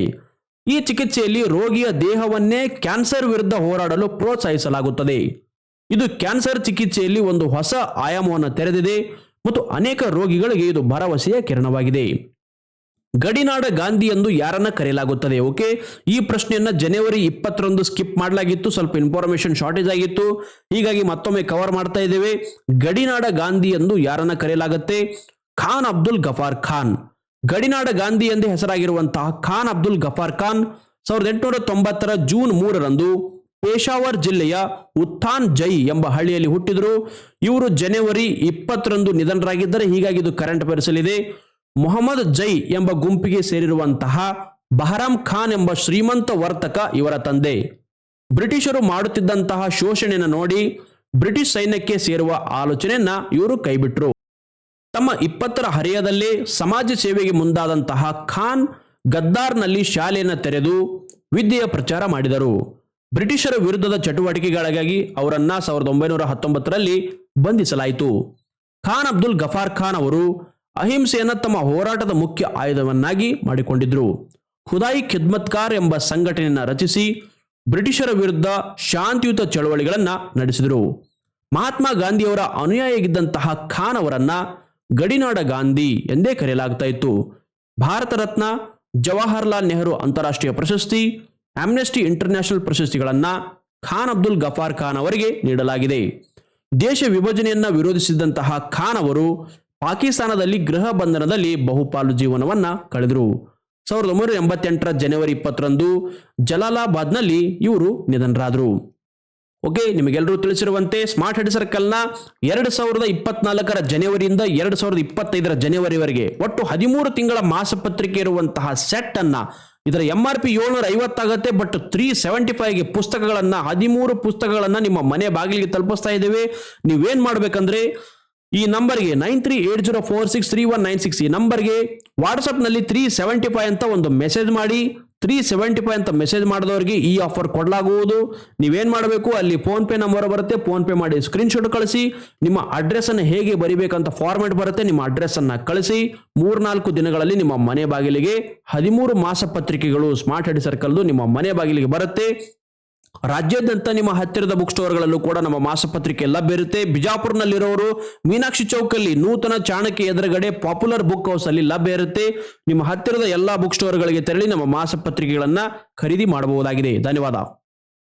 ಈ ಚಿಕಿತ್ಸೆಯಲ್ಲಿ ರೋಗಿಯ ದೇಹವನ್ನೇ ಕ್ಯಾನ್ಸರ್ ವಿರುದ್ಧ ಹೋರಾಡಲು ಪ್ರೋತ್ಸಾಹಿಸಲಾಗುತ್ತದೆ. ಇದು ಕ್ಯಾನ್ಸರ್ ಚಿಕಿತ್ಸೆಯಲ್ಲಿ ಒಂದು ಹೊಸ ಆಯಾಮವನ್ನು ತೆರೆದಿದೆ ಮತ್ತು ಅನೇಕ ರೋಗಿಗಳಿಗೆ ಇದು ಭರವಸೆಯ ಕಿರಣವಾಗಿದೆ. ಗಡಿನಾಡ ಗಾಂಧಿ ಎಂದು ಯಾರನ್ನ ಕರೆಯಲಾಗುತ್ತದೆ? ಓಕೆ ಈ ಪ್ರಶ್ನೆಯನ್ನ ಜನವರಿ ಇಪ್ಪತ್ತರಂದು ಸ್ಕಿಪ್ ಮಾಡಲಾಗಿತ್ತು. ಸ್ವಲ್ಪ ಇನ್ಫಾರ್ಮೇಶನ್ ಶಾರ್ಟೇಜ್ ಆಗಿತ್ತು. ಹೀಗಾಗಿ ಮತ್ತೊಮ್ಮೆ ಕವರ್ ಮಾಡ್ತಾ ಇದ್ದೇವೆ. ಗಡಿನಾಡ ಗಾಂಧಿ ಎಂದು ಯಾರನ್ನ ಕರೆಯಲಾಗುತ್ತೆ? ಖಾನ್ ಅಬ್ದುಲ್ ಗಫಾರ್ ಖಾನ್. ಗಡಿನಾಡ ಗಾಂಧಿ ಎಂದೇ ಹೆಸರಾಗಿರುವಂತಹ ಖಾನ್ ಅಬ್ದುಲ್ ಗಫಾರ್ ಖಾನ್ ಸಾವಿರದ ಎಂಟುನೂರ ತೊಂಬತ್ತರ ಜೂನ್ ಮೂರರಂದು ಪೇಶಾವರ್ ಜಿಲ್ಲೆಯ ಉತ್ಥಾನ್ ಜೈ ಎಂಬ ಹಳ್ಳಿಯಲ್ಲಿ ಹುಟ್ಟಿದರು. ಇವರು ಜನವರಿ ಇಪ್ಪತ್ತರಂದು ನಿಧನರಾಗಿದ್ದರೆ. ಹೀಗಾಗಿ ಇದು ಕರೆಂಟ್ ಪರಿಸಲಿದೆ ಮೊಹಮ್ಮದ್ ಜೈ ಎಂಬ ಗುಂಪಿಗೆ ಸೇರಿರುವಂತಹ ಬಹರಾಮ್ ಖಾನ್ ಎಂಬ ಶ್ರೀಮಂತ ವರ್ತಕ ಇವರ ತಂದೆ. ಬ್ರಿಟಿಷರು ಮಾಡುತ್ತಿದ್ದಂತಹ ಶೋಷಣೆಯನ್ನು ನೋಡಿ ಬ್ರಿಟಿಷ್ ಸೈನ್ಯಕ್ಕೆ ಸೇರುವ ಆಲೋಚನೆಯನ್ನ ಇವರು ಕೈಬಿಟ್ರು. ತಮ್ಮ ಇಪ್ಪತ್ತರ ಹರೆಯದಲ್ಲೇ ಸಮಾಜ ಸೇವೆಗೆ ಮುಂದಾದಂತಹ ಖಾನ್ ಗದ್ದಾರ್ನಲ್ಲಿ ಶಾಲೆಯನ್ನು ತೆರೆದು ವಿದ್ಯೆಯ ಪ್ರಚಾರ ಮಾಡಿದರು. ಬ್ರಿಟಿಷರ ವಿರುದ್ಧದ ಚಟುವಟಿಕೆಗಳಿಗಾಗಿ ಅವರನ್ನ ಸಾವಿರದ ಒಂಬೈನೂರ ಹತ್ತೊಂಬತ್ತರಲ್ಲಿ ಬಂಧಿಸಲಾಯಿತು. ಖಾನ್ ಅಬ್ದುಲ್ ಗಫಾರ್ ಖಾನ್ ಅವರು ಅಹಿಂಸೆಯನ್ನು ತಮ್ಮ ಹೋರಾಟದ ಮುಖ್ಯ ಆಯುಧವನ್ನಾಗಿ ಮಾಡಿಕೊಂಡಿದ್ರು. ಖುದಾಯಿ ಖಿದ್ಮತ್ಕಾರ್ ಎಂಬ ಸಂಘಟನೆಯನ್ನು ರಚಿಸಿ ಬ್ರಿಟಿಷರ ವಿರುದ್ಧ ಶಾಂತಿಯುತ ಚಳವಳಿಗಳನ್ನು ನಡೆಸಿದರು. ಮಹಾತ್ಮ ಗಾಂಧಿಯವರ ಅನುಯಾಯಿಗಿದ್ದಂತಹ ಖಾನ್ ಅವರನ್ನ ಗಡಿನಾಡ ಗಾಂಧಿ ಎಂದೇ ಕರೆಯಲಾಗ್ತಾ ಇತ್ತು. ಭಾರತ ರತ್ನ, ಜವಾಹರ್ಲಾಲ್ ನೆಹರು ಅಂತಾರಾಷ್ಟ್ರೀಯ ಪ್ರಶಸ್ತಿ, ಆಮ್ನೆಸ್ಟಿ ಇಂಟರ್ನ್ಯಾಷನಲ್ ಪ್ರಶಸ್ತಿಗಳನ್ನು ಖಾನ್ ಅಬ್ದುಲ್ ಗಫಾರ್ ಖಾನ್ ಅವರಿಗೆ ನೀಡಲಾಗಿದೆ. ದೇಶ ವಿಭಜನೆಯನ್ನ ವಿರೋಧಿಸಿದಂತಹ ಖಾನ್ ಅವರು ಪಾಕಿಸ್ತಾನದಲ್ಲಿ ಗೃಹ ಬಂಧನದಲ್ಲಿ ಬಹುಪಾಲು ಜೀವನವನ್ನ ಕಳೆದರು. ಸಾವಿರದ ಒಂಬೈನೂರ ಎಂಬತ್ತೆಂಟರ ಜನವರಿ ಇಪ್ಪತ್ತರಂದು ಜಲಾಲಾಬಾದ್ನಲ್ಲಿ ಇವರು ನಿಧನರಾದರು. ಓಕೆ ನಿಮಗೆಲ್ಲರೂ ತಿಳಿಸಿರುವಂತೆ ಸ್ಮಾರ್ಟ್ ಹೆಡ್ ಸರ್ಕಲ್ನ ಎರಡು ಸಾವಿರದ ಇಪ್ಪತ್ನಾಲ್ಕರ ಜನವರಿಯಿಂದ ಎರಡು ಸಾವಿರದ ಇಪ್ಪತ್ತೈದರ ಜನವರಿವರೆಗೆ ಒಟ್ಟು ಹದಿಮೂರು ತಿಂಗಳ ಮಾಸಪತ್ರಿಕೆ ಇರುವಂತಹ ಸೆಟ್ ಅನ್ನ ಇದರ ಎಂ ಆರ್ ಪಿ ಏಳ್ನೂರ ಐವತ್ತಾಗತ್ತೆ ಬಟ್ ತ್ರೀ ಸೆವೆಂಟಿ ಫೈವ್ಗೆ ಪುಸ್ತಕಗಳನ್ನು, ಹದಿಮೂರು ಪುಸ್ತಕಗಳನ್ನು ನಿಮ್ಮ ಮನೆ ಬಾಗಿಲಿಗೆ ತಲುಪಿಸ್ತಾ ಇದ್ದೇವೆ. ನೀವೇನು ಮಾಡ್ಬೇಕಂದ್ರೆ ಈ ನಂಬರ್ಗೆ nine three eight zero four six three one nine six ಈ ನಂಬರ್ಗೆ ವಾಟ್ಸಪ್ನಲ್ಲಿ ತ್ರೀ ಸೆವೆಂಟಿ ಫೈವ್ ಅಂತ ಒಂದು ಮೆಸೇಜ್ ಮಾಡಿ, ತ್ರೀ ಸೆವೆಂಟಿ ಫೈವ್ ಅಂತ ಮೆಸೇಜ್ ಮಾಡಿದವರಿಗೆ ಈ ಆಫರ್ ಕೊಡಲಾಗುವುದು. ನೀವೇನು ಮಾಡಬೇಕು? ಅಲ್ಲಿ ಫೋನ್ ಪೇ ನಂಬರ್ ಬರುತ್ತೆ ಫೋನ್ ಪೇ ಮಾಡಿ ಸ್ಕ್ರೀನ್ಶಾಟ್ ಕಳಿಸಿ, ನಿಮ್ಮ ಅಡ್ರೆಸ್ ಅನ್ನು ಹೇಗೆ ಬರಿಬೇಕಂತ ಫಾರ್ಮೆಟ್ ಬರುತ್ತೆ, ನಿಮ್ಮ ಅಡ್ರೆಸ್ ಅನ್ನ ಕಳಿಸಿ, ಮೂರ್ನಾಲ್ಕು ದಿನಗಳಲ್ಲಿ ನಿಮ್ಮ ಮನೆ ಬಾಗಿಲಿಗೆ ಹದಿಮೂರು ಮಾಸ ಪತ್ರಿಕೆಗಳು ಸ್ಮಾರ್ಟ್ ಹೆಡ್ ಸರ್ಕಲ್ದು ನಿಮ್ಮ ಮನೆ ಬಾಗಿಲಿಗೆ ಬರುತ್ತೆ. ರಾಜ್ಯಾದ್ಯಂತ ನಿಮ್ಮ ಹತ್ತಿರದ ಬುಕ್ ಸ್ಟೋರ್ಗಳಲ್ಲೂ ಕೂಡ ನಮ್ಮ ಮಾಸಪತ್ರಿಕೆ ಲಭ್ಯ ಇರುತ್ತೆ ಬಿಜಾಪುರ್ನಲ್ಲಿರೋರು ಮೀನಾಕ್ಷಿ ಚೌಕಲ್ಲಿ ನೂತನ ಚಾಣಕ್ಯ ಎದುರುಗಡೆ ಪಾಪ್ಯುಲರ್ ಬುಕ್ ಹೌಸ್ ಅಲ್ಲಿ ಲಭ್ಯ ಇರುತ್ತೆ ನಿಮ್ಮ ಹತ್ತಿರದ ಎಲ್ಲಾ ಬುಕ್ ಸ್ಟೋರ್ಗಳಿಗೆ ತೆರಳಿ ನಮ್ಮ ಮಾಸಪತ್ರಿಕೆಗಳನ್ನ ಖರೀದಿ ಮಾಡಬಹುದಾಗಿದೆ. ಧನ್ಯವಾದ.